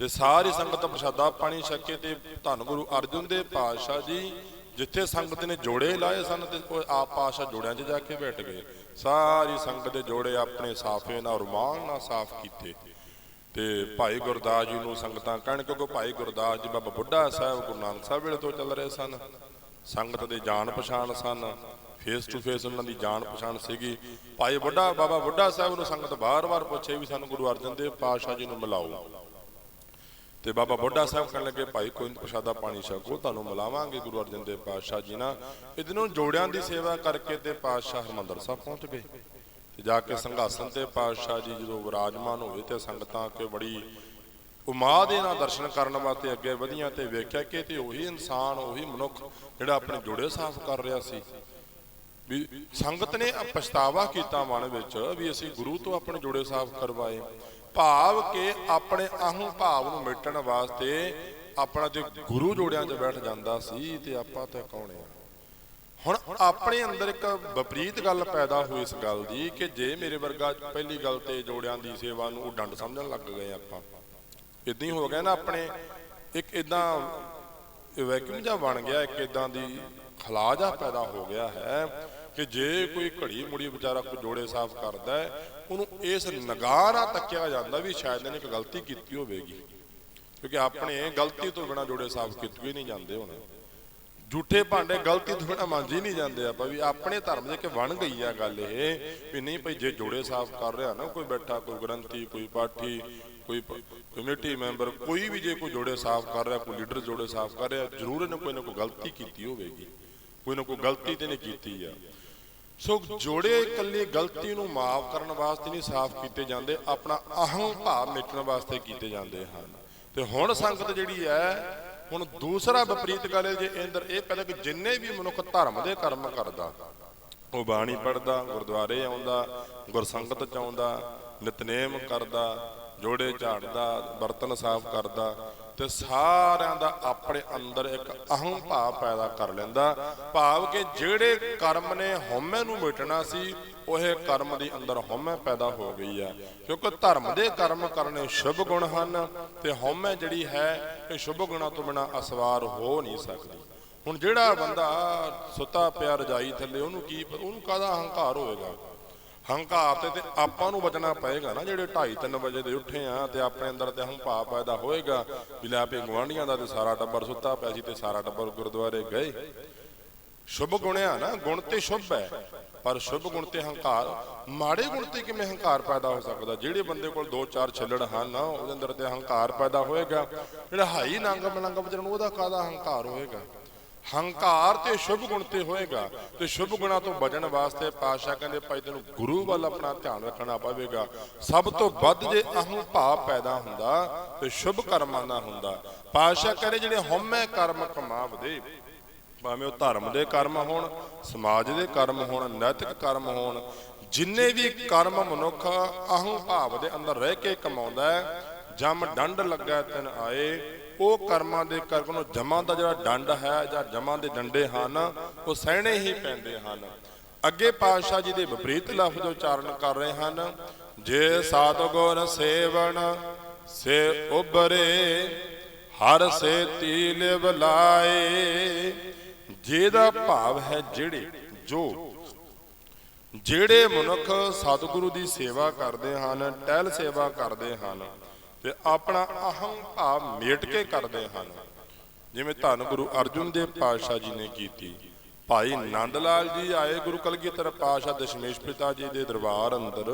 ਤੇ ਸਾਰੀ ਸੰਗਤ ਪ੍ਰਸ਼ਾਦਾ ਪਾਣੀ ਛਕੇ ਤੇ ਧੰਨ ਗੁਰੂ ਅਰਜਨ ਦੇਵ ਪਾਤਸ਼ਾਹ ਜੀ, ਜਿੱਥੇ ਸੰਗਤ ਨੇ ਜੋੜੇ ਲਾਏ ਸਨ ਤੇ ਉਹ ਆਪ ਪਾਤਸ਼ਾਹ ਜੋੜਿਆਂ 'ਚ ਜਾ ਕੇ ਬੈਠ ਗਏ। ਸਾਰੀ ਸੰਗਤ ਦੇ ਜੋੜੇ ਆਪਣੇ ਸਾਫੇ ਨਾਲ, ਰੁਮਾਲ ਨਾਲ ਸਾਫ਼ ਕੀਤੇ। ਤੇ ਭਾਈ ਗੁਰਦਾਸ ਜੀ ਨੂੰ ਸੰਗਤਾਂ ਕਹਿਣ ਕਿਉਂਕਿ ਭਾਈ ਗੁਰਦਾਸ ਜੀ ਬਾਬਾ ਬੁੱਢਾ ਸਾਹਿਬ, ਗੁਰੂ ਨਾਨਕ ਸਾਹਿਬ ਵੇਲੇ ਤੋਂ ਚੱਲ ਰਹੇ ਸਨ। ਸੰਗਤ ਦੇ ਜਾਣ ਪਛਾਣ ਸਨ ਫੇਸ ਟੂ ਫੇਸ ਉਹਨਾਂ ਦੀ ਜਾਣ ਪਛਾਣ ਸੀਗੀ। ਭਾਈ ਬੁੱਢਾ, ਬਾਬਾ ਬੁੱਢਾ ਸਾਹਿਬ ਨੂੰ ਸੰਗਤ ਬਾਰ-ਬਾਰ ਪੁੱਛੇ ਵੀ ਸਾਨੂੰ ਗੁਰੂ ਅਰਜਨ ਦੇਵ ਪਾਤਸ਼ਾਹ ਜੀ ਨੂੰ ਮਿਲਾਓ। ਤੇ ਬਾਬਾ ਬੁੱਢਾ ਸਾਹਿਬ ਕਹਿਣ ਲੱਗੇ, ਭਾਈ, ਕੋਈ ਪ੍ਰਸ਼ਾਦਾ ਪਾਣੀ ਛਕੋ, ਤੁਹਾਨੂੰ ਮਿਲਾਵਾਂਗੇ ਗੁਰੂ ਅਰਜਨ ਦੇਵ ਪਾਤਸ਼ਾਹ ਜੀ ਨਾਲ। ਇਹਨੂੰ ਜੋੜਿਆਂ ਦੀ ਸੇਵਾ ਕਰਕੇ ਤੇ ਪਾਤਸ਼ਾਹ ਹਰਮੰਦਰ ਸਾਹਿਬ ਪਹੁੰਚ ਗਏ। ਤੇ ਜਾ ਕੇ ਸੰਘਾਸਨ ਤੇ ਪਾਤਸ਼ਾਹ ਜੀ ਜਦੋਂ ਵਿਰਾਜਮਾਨ ਹੋਏ ਤੇ ਸੰਗਤਾਂ ਕੇ ਬੜੀ ਉਮਾ ਦੇ ਨਾਲ ਦਰਸ਼ਨ ਕਰਨ ਵਾਸਤੇ ਅੱਗੇ ਵਧੀਆਂ ਤੇ ਵੇਖਿਆ ਕਿ ਤੇ ਉਹੀ ਇਨਸਾਨ, ਉਹੀ ਮਨੁੱਖ ਜਿਹੜਾ ਆਪਣੇ ਜੋੜੇ ਸਾਫ਼ ਕਰ ਰਿਹਾ ਸੀ। ਵੀ ਸੰਗਤ ਨੇ ਪਛਤਾਵਾ ਕੀਤਾ ਮਨ ਵਿੱਚ ਵੀ ਅਸੀਂ ਗੁਰੂ ਤੋਂ ਆਪਣੇ ਜੋੜੇ ਸਾਫ਼ ਕਰਵਾਏ। ਭਾਵ ਕਿ ਆਪਣੇ ਆਹੂ ਭਾਵ ਨੂੰ ਮਿਟਣ ਵਾਸਤੇ ਆਪਣਾ ਜੇ ਗੁਰੂ ਜੋੜਿਆਂ 'ਚ ਬੈਠ ਜਾਂਦਾ ਸੀ ਤੇ ਆਪਾਂ ਤਾਂ ਕੌਣ ਆ? ਹੁਣ ਆਪਣੇ ਅੰਦਰ ਇੱਕ ਵਿਪਰੀਤ ਗੱਲ ਪੈਦਾ ਹੋਈ ਇਸ ਗੱਲ ਦੀ ਕਿ ਜੇ ਮੇਰੇ ਵਰਗਾ ਪਹਿਲੀ ਗੱਲ ਤੇ ਜੋੜਿਆਂ ਦੀ ਸੇਵਾ ਨੂੰ ਉਹ ਡੰਡ ਸਮਝਣ ਲੱਗ ਗਏ ਆਪਾਂ। ਇਦਾਂ ਹੀ ਹੋ ਗਿਆ ਨਾ ਆਪਣੇ ਇੱਕ ਇਦਾਂ ਵੈਕਿਊਮ ਜਿਹਾ ਬਣ ਗਿਆ, ਇੱਕ ਇਦਾਂ ਦੀ ਖਲਾ ਜਿਹਾ ਪੈਦਾ ਹੋ ਗਿਆ ਹੈ ਕਿ ਜੇ ਕੋਈ ਘੜੀ ਮੁੜੀ ਵਿਚਾਰਾ ਕੋਈ ਜੋੜੇ ਸਾਫ਼ ਕਰਦਾ ਉਹਨੂੰ ਇਸ ਨਿਗਾਹ ਨਾਲ ਤੱਕਿਆ ਜਾਂਦਾ ਵੀ ਸ਼ਾਇਦ ਇਹਨੇ ਇੱਕ ਗਲਤੀ ਕੀਤੀ ਹੋਵੇਗੀ। ਕਿਉਂਕਿ ਆਪਣੇ ਗਲਤੀ ਤੋਂ ਬਿਨਾ ਜੋੜੇ ਸਾਫ਼ ਕੀਤੇ ਹੀ ਨਹੀਂ ਜਾਂਦੇ ਹੁਣ। ਝੂਠੇ ਭਾਂਡੇ ਗਲਤੀ ਤੋਂ ਬਿਨਾ ਮਾਂਜੀ ਨਹੀਂ ਜਾਂਦੇ ਆਪਾਂ ਵੀ ਆਪਣੇ ਧਰਮ ਦੇ ਕਿ ਬਣ ਗਈ ਆ ਗੱਲ ਇਹ ਵੀ ਨਹੀਂ ਭਈ ਜੇ ਜੋੜੇ ਸਾਫ਼ ਕਰ ਰਿਹਾ ਨਾ, ਕੋਈ ਬੈਠਾ, ਕੋਈ ਗ੍ਰੰਥੀ, ਕੋਈ ਪਾਠੀ, ਕੋਈ ਕਮੇਟੀ ਮੈਂਬਰ, ਕੋਈ ਵੀ ਜੇ ਕੋਈ ਜੋੜੇ ਸਾਫ਼ ਕਰ ਰਿਹਾ, ਕੋਈ ਲੀਡਰ ਜੋੜੇ ਸਾਫ਼ ਕਰ ਰਿਹਾ, ਜ਼ਰੂਰ ਇਹਨੇ ਕੋਈ ਨਾ ਕੋਈ ਗਲਤੀ ਕੀਤੀ ਹੋਵੇਗੀ। ਕੋਈ ਨਾ ਕੋਈ ਗਲਤੀ ਤੇ ਨੇ ਕੀਤੀ ਆ। ਸੋ ਜੋੜੇ ਇਕੱਲੀ ਗਲਤੀ ਨੂੰ ਮਾਫ ਕਰਨ ਵਾਸਤੇ ਨਹੀਂ ਸਾਫ਼ ਕੀਤੇ ਜਾਂਦੇ, ਆਪਣਾ ਅਹੰ ਭਾਵ ਮਿਟਣ ਵਾਸਤੇ ਕੀਤੇ ਜਾਂਦੇ ਹਨ। ਤੇ ਹੁਣ ਸੰਗਤ ਜਿਹੜੀ ਹੈ, ਹੁਣ ਦੂਸਰਾ ਵਿਪਰੀਤ ਗੱਲ ਹੈ, ਜੇ ਅੰਦਰ ਇਹ ਪੈਦਾ ਕਿ ਜਿੰਨੇ ਵੀ ਮਨੁੱਖ ਧਰਮ ਦੇ ਕਰਮ ਕਰਦਾ, ਉਹ ਬਾਣੀ ਪੜਦਾ ਗੁਰਦੁਆਰੇ ਆਉਂਦਾ, ਗੁਰਸੰਗਤ ਚ ਆਉਂਦਾ, ਨਿਤਨੇਮ ਕਰਦਾ, ਜੋੜੇ ਝਾੜਦਾ, ਬਰਤਨ ਸਾਫ਼ ਕਰਦਾ ਤੇ ਸਾਰਿਆਂ ਦਾ ਆਪਣੇ ਅੰਦਰ ਇੱਕ ਅਹੰ ਭਾਵ ਪੈਦਾ ਕਰ ਲੈਂਦਾ। ਭਾਵ ਕਿ ਜਿਹੜੇ ਕਰਮ ਨੇ ਹਉਮੈ ਨੂੰ ਮਿਟਣਾ ਸੀ, ਉਹ ਕਰਮ ਦੀ ਅੰਦਰ ਹਉਮੈ ਪੈਦਾ ਹੋ ਗਈ ਆ। ਕਿਉਂਕਿ ਧਰਮ ਦੇ ਕਰਮ ਕਰਨੇ ਸ਼ੁਭ ਗੁਣ ਹਨ ਤੇ ਹਉਮੈ ਜਿਹੜੀ ਹੈ, ਇਹ ਸ਼ੁਭ ਗੁਣਾਂ ਤੋਂ ਬਿਨਾ ਅਸਵਾਰ ਹੋ ਨਹੀਂ ਸਕਦੀ। ਹੁਣ ਜਿਹੜਾ ਬੰਦਾ ਸੁੱਤਾ ਪਿਆ ਰਜਾਈ ਥੱਲੇ, ਉਹਨੂੰ ਕੀ ਉਹਨੂੰ ਕਾਹਦਾ ਹੰਕਾਰ ਹੋਏਗਾ? ਹੰਕਾਰ ਤੇ ਤੇ ਆਪਾਂ ਨੂੰ ਬਚਣਾ ਪਏਗਾ ਨਾ, ਜਿਹੜੇ 2:30 3 ਵਜੇ ਦੇ ਉੱਠੇ ਆ ਤੇ ਆਪਣੇ ਅੰਦਰ ਤੇ ਹੰਕਾਰ ਪੈਦਾ ਹੋਏਗਾ ਵੀ ਲੈ ਪੇ ਗਵਾਂਢੀਆਂ ਦਾ ਤੇ ਸਾਰਾ ਟੱਬਰ ਸੁੱਤਾ ਪਿਆ ਸੀ ਤੇ ਸਾਰਾ ਟੱਬਰ ਗੁਰਦੁਆਰੇ ਗਏ। ਸ਼ੁਭ ਗੁਣਿਆ ਨਾ, ਗੁਣ ਤੇ ਸ਼ੁਭ ਹੈ, ਪਰ ਸ਼ੁਭ ਗੁਣ ਤੇ ਹੰਕਾਰ, ਮਾੜੇ ਗੁਣ ਤੇ ਕਿਵੇਂ ਹੰਕਾਰ ਪੈਦਾ ਹੋ ਸਕਦਾ? ਜਿਹੜੇ ਬੰਦੇ ਕੋਲ ਦੋ ਚਾਰ ਛੱਲੜ ਹਨ ਉਹਦੇ ਅੰਦਰ ਤੇ ਹੰਕਾਰ ਪੈਦਾ ਹੋਏਗਾ। ਜਿਹੜਾ ਹਾਈ ਨੰਗ ਮਲੰਗ ਬਚਣ ਉਹਦਾ ਕਾਦਾ ਹੰਕਾਰ ਹੋਏਗਾ? ਹੰਕਾਰ ਤੇ ਸ਼ੁਭ ਗੁਣ ਤੇ ਹੋਏਗਾ ਤੇ ਸ਼ੁਭ ਗੁਣਾ ਤੋਂ ਬਚਣ ਵਾਸਤੇ ਪਾਸ਼ਾ ਕਹਿੰਦੇ ਭਾਈ ਤੈਨੂੰ ਗੁਰੂ ਵੱਲ ਆਪਣਾ ਧਿਆਨ ਰੱਖਣਾ ਪਵੇਗਾ। ਸਭ ਤੋਂ ਵੱਧ ਜੇ ਅਹੰ ਭਾਵ ਪੈਦਾ ਹੁੰਦਾ ਤੇ ਸ਼ੁਭ ਕਰਮਾਂ ਦਾ ਹੁੰਦਾ। ਪਾਸ਼ਾ ਕਹਿੰਦੇ ਜਿਹੜੇ ਹਉਮੈ ਕਰਮ ਕਮਾਵਦੇ, ਭਾਵੇਂ ਉਹ ਧਰਮ ਦੇ ਕਰਮ ਹੋਣ, ਸਮਾਜ ਦੇ ਕਰਮ ਹੋਣ, ਨੈਤਿਕ ਕਰਮ ਹੋਣ, ਜਿੰਨੇ ਵੀ ਕਰਮ ਮਨੁੱਖ ਅਹੰ ਭਾਵ ਦੇ ਅੰਦਰ ਰਹਿ ਕੇ ਕਮਾਉਂਦਾ ਹੈ, ਜਮ ਡੰਡ ਲੱਗਾ ਤਿਨ ਆਏ ਉਹ ਕਰਮਾਂ ਦੇ ਕਰਕੇ ਨੂੰ ਜਮਾਂ ਦਾ ਜਿਹੜਾ ਡੰਡ ਹੈ ਜਾਂ ਜਮਾਂ ਦੇ ਡੰਡੇ ਹਨ, ਉਹ ਸਹਿਣੇ ਹੀ ਪੈਂਦੇ ਹਨ। ਅੱਗੇ ਪਾਤਸ਼ਾਹ ਜੀ ਦੇ ਵਿਪਰੀਤ ਲਫ਼ਜ਼ ਉਚਾਰਨ ਕਰ ਰਹੇ ਹਨ, ਜੇ ਸਾਤਗੁਰ ਸੇਵਨ ਸੇ ਉਬਰੇ ਹਰ ਸੇ ਤੀਲ ਬਲਾਏ ਜਿਹਦਾ ਭਾਵ ਹੈ ਜਿਹੜੇ, ਜੋ। ਜਿਹੜੇ ਮਨੁੱਖ ਸਤਿਗੁਰੂ ਦੀ ਸੇਵਾ ਕਰਦੇ ਹਨ, ਟਹਿਲ ਸੇਵਾ ਕਰਦੇ ਹਨ ਤੇ ਆਪਣਾ ਅਹੰ ਭਾਵ ਮੇਟ ਕੇ ਕਰਦੇ ਹਨ। ਜਿਵੇਂ ਧੰਨ ਗੁਰੂ ਅਰਜੁਨ ਦੇਵ ਪਾਤਸ਼ਾਹ ਜੀ ਨੇ ਕੀਤੀ। ਭਾਈ ਨੰਦ ਲਾਲ ਜੀ ਆਏ ਗੁਰੂ ਕਲਗੀਧਰ ਪਾਤਸ਼ਾਹ ਦਸ਼ਮੇਸ਼ ਪਿਤਾ ਜੀ ਦੇ ਦਰਬਾਰ ਅੰਦਰ।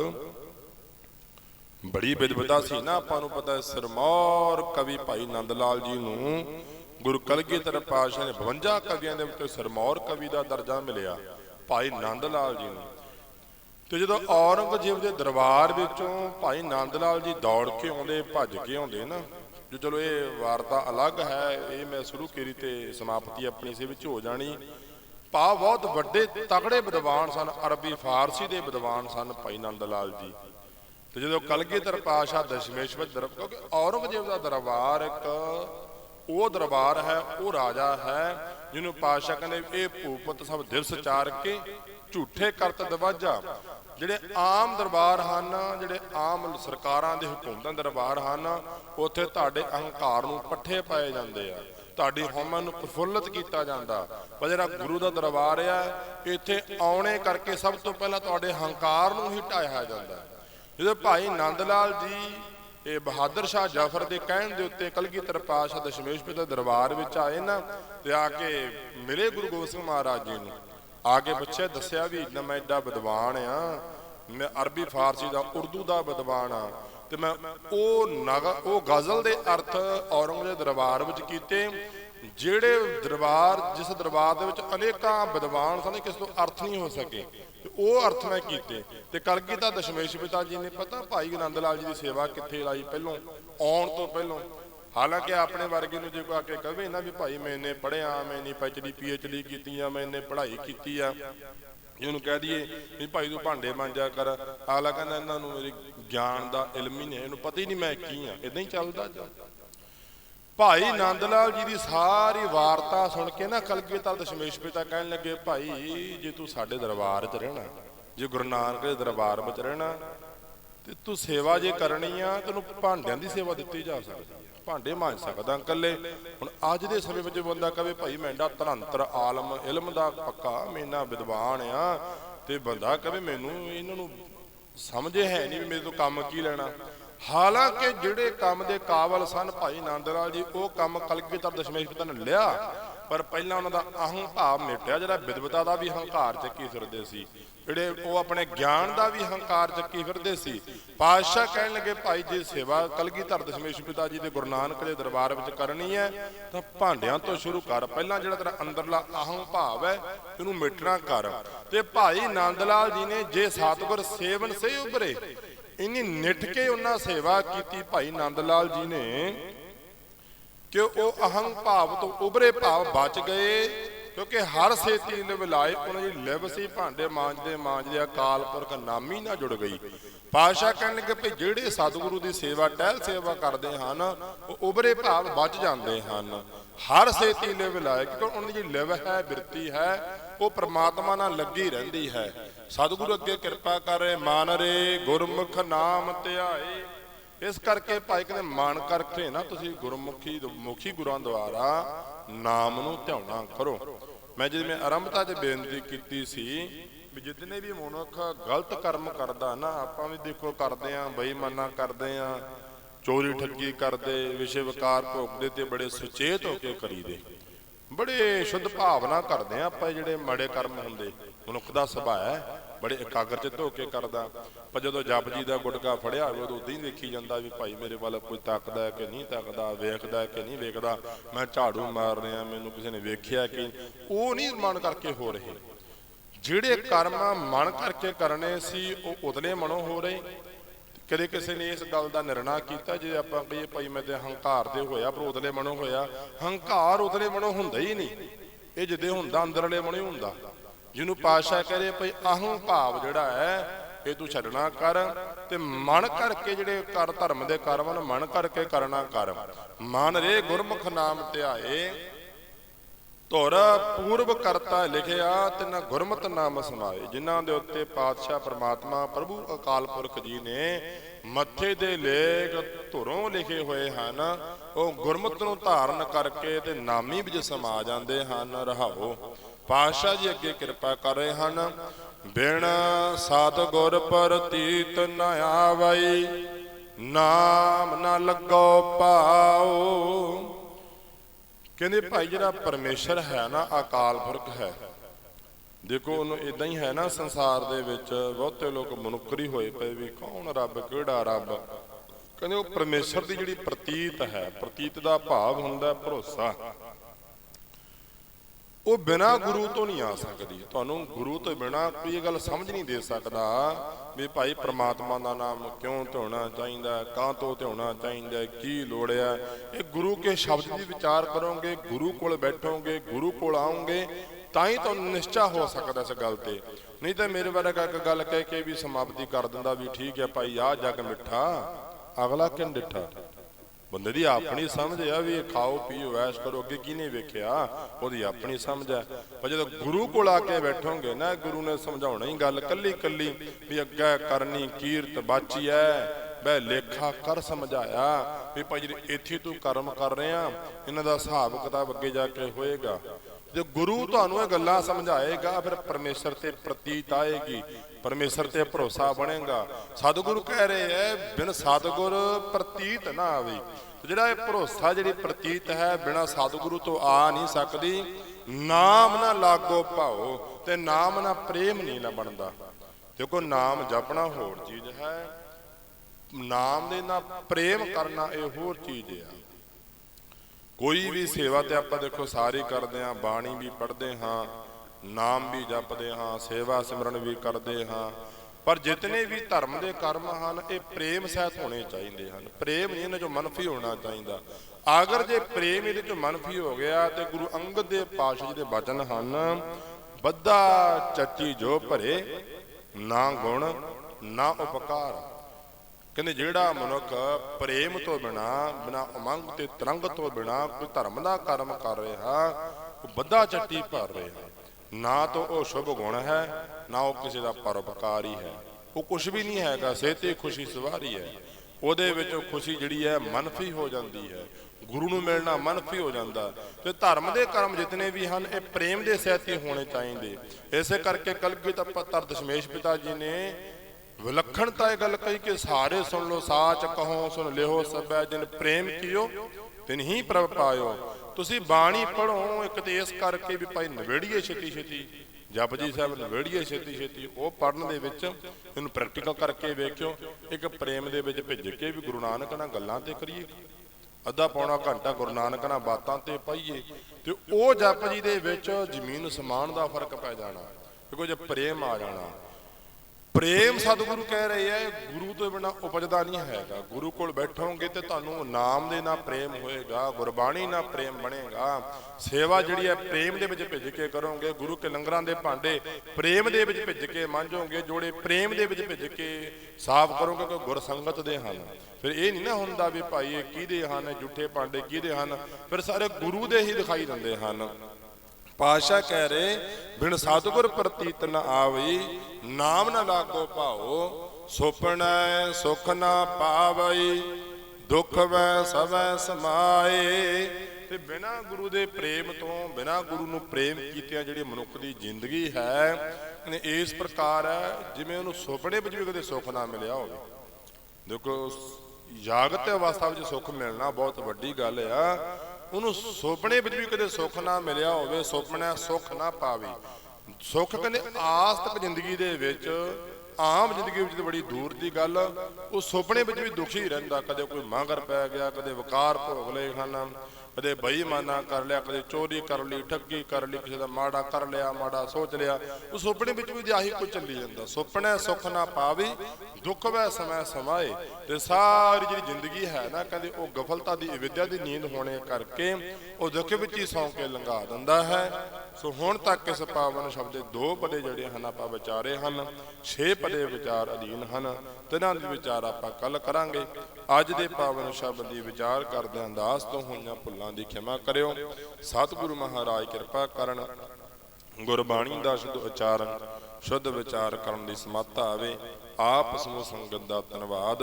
ਬੜੀ ਵਿਦਵਤਾ ਸੀ ਨਾ ਆਪਾਂ ਨੂੰ ਪਤਾ, ਸਰਮੌਰ ਕਵੀ ਭਾਈ ਨੰਦ ਲਾਲ ਜੀ ਨੂੰ ਗੁਰੂ ਕਲਗੀਧਰ ਪਾਤਸ਼ਾਹ ਨੇ 52 ਕਵੀਆਂ ਦੇ ਉੱਤੇ ਸਰਮੌਰ ਕਵੀ ਦਾ ਦਰਜਾ ਮਿਲਿਆ, ਭਾਈ ਨੰਦ ਲਾਲ ਜੀ ਨੂੰ। ਤੇ ਜਦੋਂ ਔਰੰਗਜ਼ੇਬ ਦੇ ਦਰਬਾਰ ਵਿੱਚੋਂ ਭਾਈ ਨੰਦ ਲਾਲ ਜੀ ਦੌੜ ਕੇ ਆਉਂਦੇ, ਭੱਜ ਕੇ ਆਉਂਦੇ ਨਾ ਜੋ ਚਲੋ ਇਹ ਵਾਰਤਾ ਅਲੱਗ ਹੈ, ਇਹ ਮੈਂ ਸ਼ੁਰੂ ਕੀਤੀ ਤੇ ਸਮਾਪਤੀ ਆਪਣੀ ਇਸੇ ਵਿੱਚ ਹੋ ਜਾਣੀ। ਭਾ ਬਹੁਤ ਵੱਡੇ ਤਗੜੇ ਵਿਦਵਾਨ ਸਨ, ਅਰਬੀ ਫਾਰਸੀ ਦੇ ਵਿਦਵਾਨ ਸਨ ਭਾਈ ਨੰਦ ਲਾਲ ਜੀ। ਤੇ ਜਦੋਂ ਕਲਗੀਧਰ ਪਾਸ਼ਾ ਦਸ਼ਮੇਸ਼ਵਰ ਦਰ, ਕਿਉਂਕਿ ਔਰੰਗਜ਼ੇਬ ਦਾ ਦਰਬਾਰ ਇੱਕ, ਉਹ ਦਰਬਾਰ ਹੈ, ਉਹ ਰਾਜਾ ਹੈ ਜਿਹਨੂੰ ਪਾਤਸ਼ਾਹ ਕਹਿੰਦੇ ਇਹ ਭੂਪਤ ਸਭ ਦਿਵਸ ਚਾਰ ਕੇ ਝੂਠੇ ਕਰਤ ਦਵਾਜਾ। ਜਿਹੜੇ ਆਮ ਦਰਬਾਰ ਹਨ, ਜਿਹੜੇ ਆਮ ਸਰਕਾਰਾਂ ਦੇ ਹਕੂਮਤਾਂ ਦੇ ਦਰਬਾਰ ਹਨ, ਉੱਥੇ ਤੁਹਾਡੇ ਅਹੰਕਾਰ ਨੂੰ ਪੱਠੇ ਪਾਏ ਜਾਂਦੇ ਆ। ਤੁਹਾਡੀ ਹਉਮੈ ਨੂੰ ਪ੍ਰਫੁੱਲਤ ਕੀਤਾ ਜਾਂਦਾ। ਪਰ ਜਿਹੜਾ ਗੁਰੂ ਦਾ ਦਰਬਾਰ ਆ, ਇੱਥੇ ਆਉਣੇ ਕਰਕੇ ਸਭ ਤੋਂ ਪਹਿਲਾਂ ਤੁਹਾਡੇ ਹੰਕਾਰ ਨੂੰ ਹੀ ਢਾਇਆ ਜਾਂਦਾ। ਜਦੋਂ ਭਾਈ ਨੰਦ ਲਾਲ ਜੀ ਇਹ ਬਹਾਦਰ ਸ਼ਾਹ ਜਾਫਰ ਦੇ ਕਹਿਣ ਦੇ ਉੱਤੇ ਕਲਗੀਧਰ ਪਾਤਸ਼ਾਹ ਦਸ਼ਮੇਸ਼ ਪਿਤਾ ਦਰਬਾਰ ਵਿੱਚ ਆਏ ਨਾ ਤੇ ਆ ਕੇ ਮਿਲੇ ਗੁਰੂ ਗੋਬਿੰਦ ਸਿੰਘ ਮਹਾਰਾਜ ਜੀ ਨੂੰ। ਆ ਕੇ ਪੁੱਛਿਆ, ਦੱਸਿਆ ਵੀ ਇੰਨਾ ਮੈਂ ਐਡਾ ਵਿਦਵਾਨ ਆ, ਮੈਂ ਅਰਬੀ ਫਾਰਸੀ ਦਾ ਉਰਦੂ ਦਾ ਵਿਦਵਾਨ ਆ ਤੇ ਮੈਂ ਉਹ ਨਗ, ਉਹ ਗਜ਼ਲ ਦੇ ਅਰਥ ਔਰੰਗਜ਼ੇਬ ਦਰਬਾਰ ਵਿੱਚ ਕੀਤੇ, ਜਿਹੜੇ ਦਰਬਾਰ, ਜਿਸ ਦਰਬਾਰ ਦੇ ਵਿੱਚ ਅਨੇਕਾਂ ਵਿਦਵਾਨ ਸਨ, ਕਿਸ ਤੋਂ ਅਰਥ ਨਹੀਂ ਹੋ ਸਕੇ। ਤੇ ਉਹ ਅਰਥ ਮੈਂ ਕੀਤੇ। ਤੇ ਕਲਗੀਧਰ ਦਸ਼ਮੇਸ਼ ਪਿਤਾ ਜੀ ਨੇ ਪਤਾ ਭਾਈ ਆਨੰਦ ਲਾਲ ਜੀ ਦੀ ਸੇਵਾ ਕਿੱਥੇ ਲਾਈ ਪਹਿਲੋਂ? ਆਉਣ ਤੋਂ ਪਹਿਲੋਂ। ਹਾਲਾਂਕਿ ਆਪਣੇ ਵਰਗੇ ਨੂੰ ਜੇ ਕੋਈ ਆ ਕੇ ਕਹੇ ਨਾ ਵੀ ਭਾਈ ਮੈਂ ਇੰਨੇ ਪੜਿਆ ਮੈਂ ਇੰਨੀ ਪੈਚਡੀ ਪੀਐਚਡੀ ਕੀਤੀ ਆ, ਮੈਂ ਇੰਨੇ ਪੜ੍ਹਾਈ ਕੀਤੀ ਆ ਜੇ ਉਹਨੂੰ ਕਹਿ ਦਈਏ ਵੀ ਭਾਈ ਤੂੰ ਭਾਂਡੇ ਮਾਂਜਾ ਕਰ। ਅਗਲਾ ਕਹਿੰਦਾ ਇਹਨਾਂ ਨੂੰ ਮੇਰੇ ਗਿਆਨ ਦਾ ਇਲਮ ਹੀ ਨਹੀਂ ਇਹਨੂੰ ਪਤਾ ਹੀ ਨਹੀਂ ਮੈਂ ਕੀ ਆ। ਇਦਾਂ ਹੀ ਚੱਲਦਾ। ਜਾ ਭਾਈ ਨੰਦ ਲਾਲ ਜੀ ਦੀ ਸਾਰੀ ਵਾਰਤਾ ਸੁਣ ਕੇ ਨਾ ਕਲਗੀਧਰ ਦਸ਼ਮੇਸ਼ ਪਿਤਾ ਕਹਿਣ ਲੱਗੇ, ਭਾਈ, ਜੇ ਤੂੰ ਸਾਡੇ ਦਰਬਾਰ 'ਚ ਰਹਿਣਾ, ਜੇ ਗੁਰੂ ਨਾਨਕ ਦੇ ਦਰਬਾਰ ਵਿੱਚ ਰਹਿਣਾ, ਤੇ ਤੂੰ ਸੇਵਾ ਜੇ ਕਰਨੀ ਆ, ਤੈਨੂੰ ਭਾਂਡਿਆਂ ਦੀ ਸੇਵਾ ਦਿੱਤੀ ਜਾ ਸਕਦੀ ਹੈ ਭਾਂਡੇ ਮਾਂਜ ਸਕਦਾ ਇਕੱਲੇ। ਹੁਣ ਅੱਜ ਦੇ ਸਮੇਂ ਵਿੱਚ ਬੰਦਾ ਕਵੇ, ਭਾਈ, ਮੈਂ ਡਾ ਧਰੰਤਰ ਆਲਮ ਇਲਮ ਦਾ ਪੱਕਾ ਮੈਨਾਂ ਵਿਦਵਾਨ ਆ। ਤੇ ਬੰਦਾ ਕਵੇ, ਮੈਨੂੰ ਇਹਨਾਂ ਨੂੰ ਸਮਝੇ ਹੈ ਨਹੀਂ ਵੀ ਮੇਰੇ ਤੋਂ ਕੰਮ ਕੀ ਲੈਣਾ। ਹਾਲਾਂਕਿ ਜਿਹੜੇ ਕੰਮ ਦੇ ਕਾਬਲ ਸਨ ਭਾਈ ਨੰਦ ਲਾਲ ਜੀ, ਉਹ ਕੰਮ ਕਲਗੀਧਰ ਦਸ਼ਮੇਸ਼ ਪਿਤਾ ਨੇ ਲਿਆ, ਪਰ ਪਹਿਲਾਂ ਉਹਨਾਂ ਦਾ ਅਹੰ ਮਿਟਿਆ, ਜਿਹੜਾ ਵਿਦਵਤਾ ਦਾ ਵੀ ਹੰਕਾਰ ਚੱਕੀ ਫਿਰਦੇ ਸੀ। ਜਿਹੜੇ ਉਹ ਆਪਣੇ ਗਿਆਨ ਦਾ ਵੀ ਹੰਕਾਰ ਚੱਕੀ ਫਿਰਦੇ ਸੀ। ਪਾਤਸ਼ਾਹ ਕਹਿਣ ਲੱਗੇ, ਭਾਈ ਜੀ, ਸੇਵਾ ਕਲਗੀਧਰ ਦਸ਼ਮੇਸ਼ ਪਿਤਾ ਜੀ ਦੇ ਗੁਰੂ ਨਾਨਕ ਦੇ ਦਰਬਾਰ ਵਿੱਚ ਕਰਨੀ ਹੈ, ਤਾਂ ਭਾਂਡਿਆਂ ਤੋਂ ਸ਼ੁਰੂ ਕਰ। ਪਹਿਲਾਂ ਜਿਹੜਾ ਤੇਰਾ ਅੰਦਰਲਾ ਅਹੰ ਭਾਵ ਹੈ ਇਹਨੂੰ ਮਿਟਣਾ ਕਰ। ਤੇ ਭਾਈ ਨੰਦ ਲਾਲ ਜੀ ਨੇ ਜੇ ਸਤਿਗੁਰ ਸੇਵਨ ਸੇ ਉਭਰੇ ਇੰਨੀ ਨਿੱਠ ਕੇ ਉਹਨਾਂ ਸੇਵਾ ਕੀਤੀ ਭਾਈ ਨੰਦ ਲਾਲ ਜੀ ਨੇ ਕਿ ਉਹ ਅਹੰਗ ਭਾਵ ਤੋਂ ਉਭਰੇ ਭਾਵ ਬਚ ਗਏ, ਕਿਉਂਕਿ ਹਰ ਸੇਤੀ ਲਿਵਲਾਏ ਉਹਨਾਂ ਦੀ ਲਿਵ ਸੀ, ਭਾਂਡੇ ਮਾਂਜਦੇ ਮਾਂਜਦੇ ਅਕਾਲ ਪੁਰਖ ਨਾਮੀ ਨਾਲ ਜੁੜ ਗਈ। ਪਾਸ਼ਾ ਕਹਿਣ ਲੱਗੇ ਭਈ ਜਿਹੜੇ ਸਤਿਗੁਰੂ ਦੀ ਸੇਵਾ, ਟਹਿਲ ਸੇਵਾ ਕਰਦੇ ਹਨ, ਉਹ ਉਭਰੇ ਭਾਵ ਬਚ ਜਾਂਦੇ ਹਨ। ਹਰ ਸੇਤੀ ਲਿਵਲਾਏ ਕਿਉਂਕਿ ਉਹਨਾਂ ਦੀ ਲਿਵ ਹੈ, ਬਿਰਤੀ ਹੈ, ਉਹ ਪ੍ਰਮਾਤਮਾ ਨਾਲ ਲੱਗੀ ਰਹਿੰਦੀ ਹੈ। ਸਤਿਗੁਰੂ ਅੱਗੇ ਕਿਰਪਾ ਕਰੇ, ਮਨ ਰੇ, ਗੁਰਮੁਖ ਨਾਮ ਧਿਆਏ। ਇਸ ਕਰਕੇ ਭਾਈ ਕਹਿੰਦੇ ਮਾਣ ਕਰਕੇ ਨਾ ਤੁਸੀਂ ਗੁਰਮੁਖੀ ਮੁਖੀ ਗੁਰਾਂ ਦੁਆਰਾ ਨਾਮ ਨੂੰ ਧਿਆਉਣਾ ਕਰੋ। ਮੈਂ ਜਦੋਂ ਮੈਂ ਆਰੰਭਤਾ 'ਚ ਬੇਨਤੀ ਕੀਤੀ ਸੀ ਵੀ ਜਿਤਨੇ ਵੀ ਮਨੁੱਖ ਗਲਤ ਕਰਮ ਕਰਦਾ ਨਾ, ਆਪਾਂ ਵੀ ਦੇਖੋ ਕਰਦੇ ਆਂ, ਬੇਈਮਾਨਾ ਕਰਦੇ ਆਂ, ਚੋਰੀ ਠੱਗੀ ਕਰਦੇ, ਵਿਸ਼ੇ ਵਿਕਾਰ ਭੋਗਦੇ ਤੇ ਬੜੇ ਸੁਚੇਤ ਹੋ ਕੇ ਕਰੀਦੇ। ਬੜੇ ਸ਼ੁੱਧ ਭਾਵਨਾ ਕਰਦੇ ਆ ਆਪਾਂ ਜਿਹੜੇ ਮਾੜੇ ਕਰਮ ਹੁੰਦੇ। ਮਨੁੱਖ ਦਾ ਸੁਭਾਅ ਹੈ, ਬੜੇ ਇਕਾਗਰ ਚ ਧੋ ਕੇ ਕਰਦਾ। ਪਰ ਜਦੋਂ ਜਪ ਜੀ ਦਾ ਗੁਟਕਾ ਫੜਿਆ ਹੋਵੇ, ਉਦੋਂ ਉਦਾਂ ਹੀ ਦੇਖੀ ਜਾਂਦਾ ਵੀ ਭਾਈ ਮੇਰੇ ਵੱਲ ਕੋਈ ਤੱਕਦਾ ਹੈ ਕਿ ਨਹੀਂ ਤੱਕਦਾ, ਵੇਖਦਾ ਹੈ ਕਿ ਨਹੀਂ ਵੇਖਦਾ। ਮੈਂ ਝਾੜੂ ਮਾਰ ਰਿਹਾ, ਮੈਨੂੰ ਕਿਸੇ ਨੇ ਵੇਖਿਆ ਕਿ ਉਹ ਨਹੀਂ ਮਨ ਕਰਕੇ ਹੋ ਰਹੇ। ਜਿਹੜੇ ਕਰਮ ਮਨ ਕਰਕੇ ਕਰਨੇ ਸੀ, ਉਹ ਉਤਲੇ ਮਨੋਂ ਹੋ ਰਹੇ। ਕਦੇ ਕਿਸੇ ਨੇ ਇਸ ਗੱਲ ਦਾ ਨਿਰਣਾ ਕੀਤਾ ਜੇ ਆਪਾਂ ਕਹੀਏ ਭਾਈ ਮੈਂ ਤੇ ਹੰਕਾਰ ਦੇ ਹੋਇਆ, ਪਰ ਉਤਲੇ ਮਨੋਂ ਹੋਇਆ। ਹੰਕਾਰ ਉਤਲੇ ਮਨੋਂ ਹੁੰਦਾ ਹੀ ਨਹੀਂ। ਇਹ ਜਿੱਦੇ ਹੁੰਦਾ, ਅੰਦਰਲੇ ਮਨੋਂ ਹੀ ਹੁੰਦਾ। ਜਿਹਨੂੰ ਪਾਸ਼ਾ ਕਹੇ ਭਈ ਅਹੰ ਭਾਵ ਜਿਹੜਾ ਹੈ, ਇਹ ਤੂੰ ਛੱਡਣਾ ਕਰ ਤੇ ਮਨ ਕਰਕੇ ਜਿਹੜੇ ਕਰ ਧਰਮ ਦੇ ਕਰਮ ਨੂੰ, ਮਨ ਕਰਕੇ ਕਰਨਾ ਕਰ। ਮਨ ਰੇ ਗੁਰਮੁਖ ਨਾਮ ਧਿਆਏ ਧੁਰ ਪੂਰਵ ਕਰਤਾ ਲਿਖਿਆ ਤਿਨ ਗੁਰਮਤ ਨਾਮ ਸਮਾਏ ਜਿਨ੍ਹਾਂ ਦੇ ਉੱਤੇ ਪਾਤਸ਼ਾਹ ਪ੍ਰਮਾਤਮਾ ਪ੍ਰਭੂ ਅਕਾਲ ਪੁਰਖ ਜੀ ਨੇ ਮੱਥੇ ਦੇ ਲੇਖ ਧੁਰੋਂ ਲਿਖੇ ਹੋਏ ਹਨ। ਉਹ ਗੁਰਮਤ ਨੂੰ ਧਾਰਨ ਕਰਕੇ ਤੇ ਨਾਮੀ ਵਿੱਚ ਸਮਾ ਜਾਂਦੇ ਹਨ, ਰਹਾਓ। ਪਾਤਸ਼ਾਹ ਜੀ ਅੱਗੇ ਕਿਰਪਾ ਕਰ ਰਹੇ ਹਨ। ਬਿਨ ਸਤ ਗੁਰ ਪ੍ਰਤੀਤ ਨ ਆਵਈ, ਨਾਮ ਨ ਲੱਗੋ ਪਾਓ। ਕਹਿੰਦੇ ਭਾਈ ਜਿਹੜਾ ਪਰਮੇਸ਼ਰ ਹੈ ਨਾ ਅਕਾਲ ਪੁਰਖ ਹੈ। ਦੇਖੋ, ਉਹਨੂੰ ਇਦਾਂ ਹੀ ਹੈ ਨਾ, ਸੰਸਾਰ ਦੇ ਵਿੱਚ ਬਹੁਤੇ ਲੋਕ ਮਨੁੱਖਰੀ ਹੋਏ ਪਏ ਵੀ ਕੌਣ ਰੱਬ, ਕਿਹੜਾ ਰੱਬ? ਕਹਿੰਦੇ ਉਹ ਪਰਮੇਸ਼ਰ ਦੀ ਜਿਹੜੀ ਪ੍ਰਤੀਤ ਹੈ, ਪ੍ਰਤੀਤ ਦਾ ਭਾਵ ਹੁੰਦਾ ਭਰੋਸਾ। ਉਹ ਬਿਨਾ ਗੁਰੂ ਤੋਂ ਨਹੀਂ ਆ ਸਕਦੀ। ਤੁਹਾਨੂੰ ਗੁਰੂ ਤੋਂ ਬਿਨਾ ਕੋਈ ਇਹ ਗੱਲ ਸਮਝ ਨਹੀਂ ਦੇ ਸਕਦਾ ਵੀ ਭਾਈ ਪ੍ਰਮਾਤਮਾ ਦਾ ਨਾਮ ਕਿਉਂ ਧਿਆਉਣਾ ਚਾਹੀਦਾ ਕਾਂ ਤੋਂ ਧਿਆਉਣਾ ਚਾਹੀਦਾ, ਕੀ ਲੋੜ ਹੈ ਇਹ ਗੁਰੂ ਕੇ ਸ਼ਬਦ ਦੀ ਵਿਚਾਰ ਕਰੋਗੇ, ਗੁਰੂ ਕੋਲ ਬੈਠੋਗੇ, ਗੁਰੂ ਕੋਲ ਆਓਗੇ, ਤਾਂ ਹੀ ਤੁਹਾਨੂੰ ਨਿਸ਼ਚਾ ਹੋ ਸਕਦਾ ਇਸ ਗੱਲ ਤੇ। ਨਹੀਂ ਤਾਂ ਮੇਰੇ ਵਰਗਾ ਇੱਕ ਗੱਲ ਕਹਿ ਕੇ ਵੀ ਸਮਾਪਤੀ ਕਰ ਦਿੰਦਾ ਵੀ ਠੀਕ ਹੈ ਭਾਈ ਆਹ ਜਗ ਮਿੱਠਾ, ਅਗਲਾ ਕਿਨ ਡਿੱਠਾ? ਬੰਦੇ ਦੀ ਆਪਣੀ ਸਮਝ ਆ ਵੀ ਇਹ ਖਾਓ, ਪੀਓ, ਐਸ਼ ਕਰੋ, ਅੱਗੇ ਕਿਹਨੇ ਵੇਖਿਆ? ਉਹਦੀ ਆਪਣੀ ਸਮਝ ਹੈ ਪਰ ਜਦੋਂ ਗੁਰੂ ਕੋਲ ਆ ਕੇ ਬੈਠੋਗੇ ਨਾ, ਗੁਰੂ ਨੇ ਸਮਝਾਉਣਾ ਹੀ ਗੱਲ ਕੱਲੀ ਕੱਲੀ ਵੀ ਅੱਗੇ ਕਰਨੀ ਕੀਰਤ ਬਾਚੀ ਐ, ਬੈ ਲੇਖਾ ਕਰ ਸਮਝਾਇਆ। ਵੀ ਭਾਈ ਜਿਹੜੇ ਇੱਥੇ ਤੂੰ ਕਰਮ ਕਰ ਰਿਹਾ, ਇਹਨਾਂ ਦਾ ਹਿਸਾਬ ਕਿਤਾਬ ਅੱਗੇ ਜਾ ਕੇ ਹੋਏਗਾ। ਜੇ ਗੁਰੂ ਤੁਹਾਨੂੰ ਇਹ ਗੱਲਾਂ ਸਮਝਾਏਗਾ, ਫਿਰ ਪਰਮੇਸ਼ਰ ਤੇ ਪ੍ਰਤੀਤ ਆਏਗੀ, ਪਰਮੇਸ਼ਰ ਤੇ ਭਰੋਸਾ ਬਣੇਗਾ। ਸਤਿਗੁਰੂ ਕਹਿ ਰਹੇ ਹੈ ਬਿਨ ਸਤਿਗੁਰ ਪ੍ਰਤੀਤ ਨਾ ਆਵੇ। ਜਿਹੜਾ ਇਹ ਭਰੋਸਾ ਜਿਹੜੀ ਪ੍ਰਤੀਤ ਹੈ, ਬਿਨਾ ਸਤਿਗੁਰੂ ਤੋਂ ਆ ਨਹੀਂ ਸਕਦੀ। ਨਾਮ ਨਾ ਲਾਗੋ ਭਾਓ ਤੇ ਨਾਮ ਨਾ ਪ੍ਰੇਮ ਨਹੀਂ ਨਾ ਬਣਦਾ। ਦੇਖੋ, ਨਾਮ ਜਪਣਾ ਹੋਰ ਚੀਜ਼ ਹੈ। ਨਾਮ ਦੇ ਨਾਲ ਪ੍ਰੇਮ ਕਰਨਾ ਇਹ ਹੋਰ ਚੀਜ਼ ਆ। ਕੋਈ ਵੀ ਸੇਵਾ ਤੇ ਆਪਾਂ ਦੇਖੋ ਸਾਰੀ ਕਰਦੇ ਹਾਂ, ਬਾਣੀ ਵੀ ਪੜ੍ਹਦੇ ਹਾਂ, ਨਾਮ ਵੀ ਜਪਦੇ ਹਾਂ, ਸੇਵਾ ਸਿਮਰਨ ਵੀ ਕਰਦੇ ਹਾਂ। ਪਰ ਜਿਤਨੇ ਵੀ ਧਰਮ ਦੇ ਕਰਮ ਹਨ, ਇਹ ਪ੍ਰੇਮ ਸਹਿਤ ਹੋਣੇ ਚਾਹੀਦੇ ਹਨ। ਪ੍ਰੇਮ ਨਹੀਂ ਇਹਨਾਂ ਚੋਂ ਮਨਫੀ ਹੋਣਾ ਚਾਹੀਦਾ। ਅਗਰ ਜੇ ਪ੍ਰੇਮ ਇਹਦੇ ਚੋਂ ਮਨਫੀ ਹੋ ਗਿਆ ਤੇ ਗੁਰੂ ਅੰਗਦ ਦੇ ਪਾਤਸ਼ਾਹ ਜੀ ਦੇ ਬਚਨ ਹਨ, ਬੱਧਾ ਚੱਟੀ ਜੋ ਭਰੇ, ਨਾ ਗੁਣ, ਨਾ ਉਪਕਾਰ। ਕਹਿੰਦੇ ਜਿਹੜਾ ਮਨੁੱਖ ਪ੍ਰੇਮ ਤੋਂ ਬਿਨਾ ਬਿਨਾ ਉਮੰਗ ਤੇ ਤਰੰਗ ਤੋਂ ਬਿਨਾ ਕੋਈ ਧਰਮ ਦਾ ਕਰਮ ਕਰ ਰਿਹਾ ਉਹ ਬੱਧਾ ਚੱਟੀ ਭਰ ਰਿਹਾ, ਨਾ ਤਾਂ ਉਹ ਸ਼ੁਭ ਗੁਣ ਹੈ, ਨਾ ਉਹ ਕਿਸੇ ਦਾ ਪਰਉਪਕਾਰੀ ਹੈ। ਉਹ ਕੁਝ ਵੀ ਨਹੀਂ ਹੈਗਾ ਸੇਤੇ ਖੁਸ਼ੀ ਸਵਾਰੀ ਹੈ। ਉਹਦੇ ਵਿੱਚ ਉਹ ਖੁਸ਼ੀ ਜਿਹੜੀ ਹੈ, ਮਨਫੀ ਹੋ ਜਾਂਦੀ ਹੈ। ਗੁਰੂ ਨੂੰ ਮਿਲਣਾ ਮਨਫੀ ਹੋ ਜਾਂਦਾ। ਤੇ ਧਰਮ ਦੇ ਕਰਮ ਜਿਤਨੇ ਵੀ ਹਨ, ਇਹ ਪ੍ਰੇਮ ਦੇ ਸਹਿਤੀ ਹੋਣੇ ਚਾਹੀਦੇ। ਇਸੇ ਕਰਕੇ ਕਲਗੀਤ ਪੱਤਰ ਦਸ਼ਮੇਸ਼ ਪਿਤਾ ਜੀ ਨੇ ਵਿਲੱਖਣਤਾ ਇਹ ਗੱਲ ਕਹੀ ਕਿ ਸਾਰੇ ਸੁਣ ਲੋ ਸਾਚ ਕਹੋ, ਸੁਣ ਲਿਓ ਸਭੈ, ਜਿਨ ਪ੍ਰੇਮ ਕੀਓ, ਤਿਨ ਹੀ ਪ੍ਰਭ ਪਾਇਓ। ਤੁਸੀਂ ਬਾਣੀ ਪੜੋ ਇੱਕ ਤੇ ਇਸ ਕਰਕੇ ਵੀ ਭਾਈ ਨਵੇੜੀਏ ਛੇਤੀ ਛੇਤੀ, ਜਪਜੀ ਸਾਹਿਬ ਨਵੇੜੀਏ ਛੇਤੀ ਛੇਤੀ, ਉਹ ਪੜਨ ਦੇ ਵਿੱਚ ਇਹਨੂੰ ਪ੍ਰੈਕਟੀਕਲ ਕਰਕੇ ਵੇਖਿਓ, ਇੱਕ ਪ੍ਰੇਮ ਦੇ ਵਿੱਚ ਭਿੱਜ ਕੇ ਵੀ ਗੁਰੂ ਨਾਨਕ ਨਾਲ ਗੱਲਾਂ ਤੇ ਕਰੀਏ। ਅੱਧਾ ਪੌਣਾ ਘੰਟਾ ਗੁਰੂ ਨਾਨਕ ਨਾਲ ਬਾਤਾਂ ਤੇ ਪਾਈਏ, ਤੇ ਉਹ ਜਪਜੀ ਦੇ ਵਿੱਚ ਜ਼ਮੀਨ ਸਮਾਨ ਦਾ ਫ਼ਰਕ ਪੈ ਜਾਣਾ ਕਿਉਂਕਿ ਜੇ ਪ੍ਰੇਮ ਆ ਜਾਣਾ। ਪ੍ਰੇਮ ਸਤਿਗੁਰੂ ਕਹਿ ਰਹੇ ਹੈ ਗੁਰੂ ਤੋਂ ਬਿਨਾ ਉਪਜਦਾ ਨਹੀਂ ਹੈਗਾ। ਗੁਰੂ ਕੋਲ ਬੈਠੋਗੇ ਤੇ ਤੁਹਾਨੂੰ ਨਾਮ ਦੇ ਨਾਲ ਪ੍ਰੇਮ ਹੋਏਗਾ, ਗੁਰਬਾਣੀ ਨਾਲ ਪ੍ਰੇਮ ਬਣੇਗਾ। ਸੇਵਾ ਜਿਹੜੀ ਹੈ, ਪ੍ਰੇਮ ਦੇ ਵਿੱਚ ਭਿੱਜ ਕੇ ਕਰੋਗੇ। ਗੁਰੂ ਕੇ ਲੰਗਰਾਂ ਦੇ ਭਾਂਡੇ ਪ੍ਰੇਮ ਦੇ ਵਿੱਚ ਭਿੱਜ ਕੇ ਮਾਂਜੋਗੇ, ਜੋੜੇ ਪ੍ਰੇਮ ਦੇ ਵਿੱਚ ਭਿੱਜ ਕੇ ਸਾਫ਼ ਕਰੋਗੇ ਕਿ ਗੁਰ ਸੰਗਤ ਦੇ ਹਨ। ਫਿਰ ਇਹ ਨਹੀਂ ਨਾ ਹੁੰਦਾ ਵੀ ਭਾਈ ਇਹ ਕਿਹਦੇ ਹਨ ਜੁੱਠੇ ਭਾਂਡੇ ਕਿਹਦੇ ਹਨ। ਫਿਰ ਸਾਰੇ ਗੁਰੂ ਦੇ ਹੀ ਦਿਖਾਈ ਦਿੰਦੇ ਹਨ। ਪਾਸ਼ਾ ਕਹਿ ਰਹੇ, ਬਿਨ ਸਤਿਗੁਰ ਪ੍ਰਤੀਤ ਨ ਆਵਈ ਨਾਮ ਨ ਲਾਗੋ ਭਾਓ ਸੁਪਨੈ ਸੁਖ ਨ ਪਾਵਈ, ਦੁਖ ਵੈ ਸਵੈ ਸਮਾਏ। ਤੇ ਬਿਨਾ ਗੁਰੂ ਦੇ ਪ੍ਰੇਮ ਤੋਂ, ਬਿਨਾ ਗੁਰੂ ਨੂੰ ਪ੍ਰੇਮ ਕੀਤਿਆਂ ਜਿਹੜੀ ਮਨੁੱਖ ਦੀ ਜ਼ਿੰਦਗੀ ਹੈ ਇਸ ਪ੍ਰਕਾਰ ਹੈ, ਜਿਵੇਂ ਉਹਨੂੰ ਸੁਪਨੇ ਵਿੱਚ ਵੀ ਕਦੇ ਸੁੱਖ ਨਾ ਮਿਲਿਆ ਹੋਵੇ। ਦੇਖੋ ਜਾਗਤ ਅਵਸਥਾ ਵਿੱਚ ਸੁੱਖ ਮਿਲਣਾ ਬਹੁਤ ਵੱਡੀ ਗੱਲ ਆ। ਉਹਨੂੰ ਸੁਪਨੇ ਵਿੱਚ ਵੀ ਕਦੇ ਸੁੱਖ ਨਾ ਮਿਲਿਆ ਹੋਵੇ ਸੁਪਨਾ ਸੁੱਖ ਨਾ ਪਾਵੇ। ਸੁੱਖ ਕਹਿੰਦੇ ਆਸਤਕ ਜ਼ਿੰਦਗੀ ਦੇ ਵਿੱਚ, ਆਮ ਜ਼ਿੰਦਗੀ ਵਿੱਚ ਬੜੀ ਦੂਰ ਦੀ ਗੱਲ। ਉਹ ਸੁਪਨੇ ਵਿੱਚ ਵੀ ਦੁਖੀ ਰਹਿੰਦਾ, ਕਦੇ ਕੋਈ ਮਾਂਗਰ ਪੈ ਗਿਆ, ਕਦੇ ਵਕਾਰ ਭੋਗ ਲਏ ਹਨ। ਕਦੇ ਬੇਈਮਾਨਾ ਕਰ ਲਿਆ, ਕਦੇ ਚੋਰੀ ਕਰ ਲਈ, ਠੱਗੀ ਕਰ ਲਈ, ਕਿਸੇ ਦਾ ਮਾੜਾ ਕਰ ਲਿਆ, ਮਾੜਾ ਸੋਚ ਲਿਆ। ਉਹ ਸੁਪਨੇ ਵਿੱਚ ਵੀ ਆਹੀ ਕੁਝ ਚੱਲੀ ਜਾਂਦਾ। ਸੁਪਨੇ ਸੁੱਖ ਨਾ ਪਾਵੀ, ਦੁੱਖ ਵੈ ਸਮੈ ਸਮਾਏ। ਤੇ ਸਾਰੀ ਜਿਹੜੀ ਜ਼ਿੰਦਗੀ ਹੈ ਨਾ ਕਦੇ ਉਹ ਗਫਲਤਾ ਦੀ ਵਿਦਿਆ ਦੀ ਨੀਂਦ ਹੋਣੇ ਕਰਕੇ ਉਹ ਦੁੱਖ ਵਿੱਚ ਹੀ ਸੌਂ ਕੇ ਲੰਘਾ ਦਿੰਦਾ ਹੈ। ਸੋ ਹੁਣ ਤੱਕ ਇਸ ਪਾਵਨ ਸ਼ਬਦ ਦੇ ਦੋ ਪਦੇ ਜਿਹੜੇ ਹਨ, ਆਪਾਂ ਵਿਚਾਰੇ ਹਨ, ਛੇ ਪਦੇ ਵਿਚਾਰ ਅਧੀਨ ਹਨ। ਤਿਨਾਂ ਦੇ ਵਿਚਾਰ ਆਪਾਂ ਕੱਲ ਕਰਾਂਗੇ। ਅੱਜ ਦੇ ਪਾਵਨ ਸ਼ਬਦ ਦੀ ਵਿਚਾਰ ਕਰਦੇ ਅੰਦਾਜ਼ ਤੋਂ ਹੋਈਆਂ ਭੁੱਲਾਂ ਦੀ ਖਿਮਾ ਕਰਿਓ। ਸਤਿਗੁਰੂ ਮਹਾਰਾਜ ਕਿਰਪਾ ਕਰਨ, ਗੁਰਬਾਣੀ ਦਾ ਸ਼ੁੱਧ ਉਚਾਰਨ, ਸ਼ੁੱਧ ਵਿਚਾਰ ਕਰਨ ਦੀ ਸਮੱਤਾ ਆਵੇ। ਆਪ ਸਮੂਹ ਸੰਗਤ ਦਾ ਧੰਨਵਾਦ।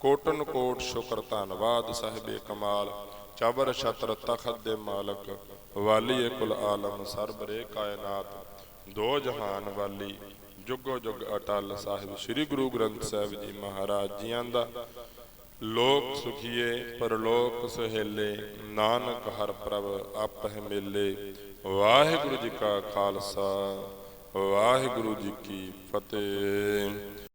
ਕੋਟਨ ਕੋਟ ਸ਼ੁਕਰ ਧੰਨਵਾਦ, ਸਾਹਿਬੇ ਕਮਾਲ। ਚਬਰ ਛਤਰ ਤਖਤ ਦੇ ਮਾਲਕ। ਵਾਲੀ ਕੁਲ ਆਲਮ ਸਰਬਰੇ ਕਾਇਨਾਤ, ਦੋ ਜਹਾਨ ਵਾਲੀ, ਜੁਗੋ ਜੁਗ ਅਟਲ ਸਾਹਿਬ, ਸ੍ਰੀ ਗੁਰੂ ਗ੍ਰੰਥ ਸਾਹਿਬ ਜੀ ਮਹਾਰਾਜ ਜੀਆਂ ਦਾ। ਲੋਕ ਸੁਖੀਏ, ਪਰਲੋਕ ਸੁਹੇਲੇ, ਨਾਨਕ ਹਰ ਪ੍ਰਭ ਆਪਹਿ ਮੇਲੇ। ਵਾਹਿਗੁਰੂ ਜੀ ਕਾ ਖਾਲਸਾ, ਵਾਹਿਗੁਰੂ ਜੀ ਕੀ ਫਤਿਹ।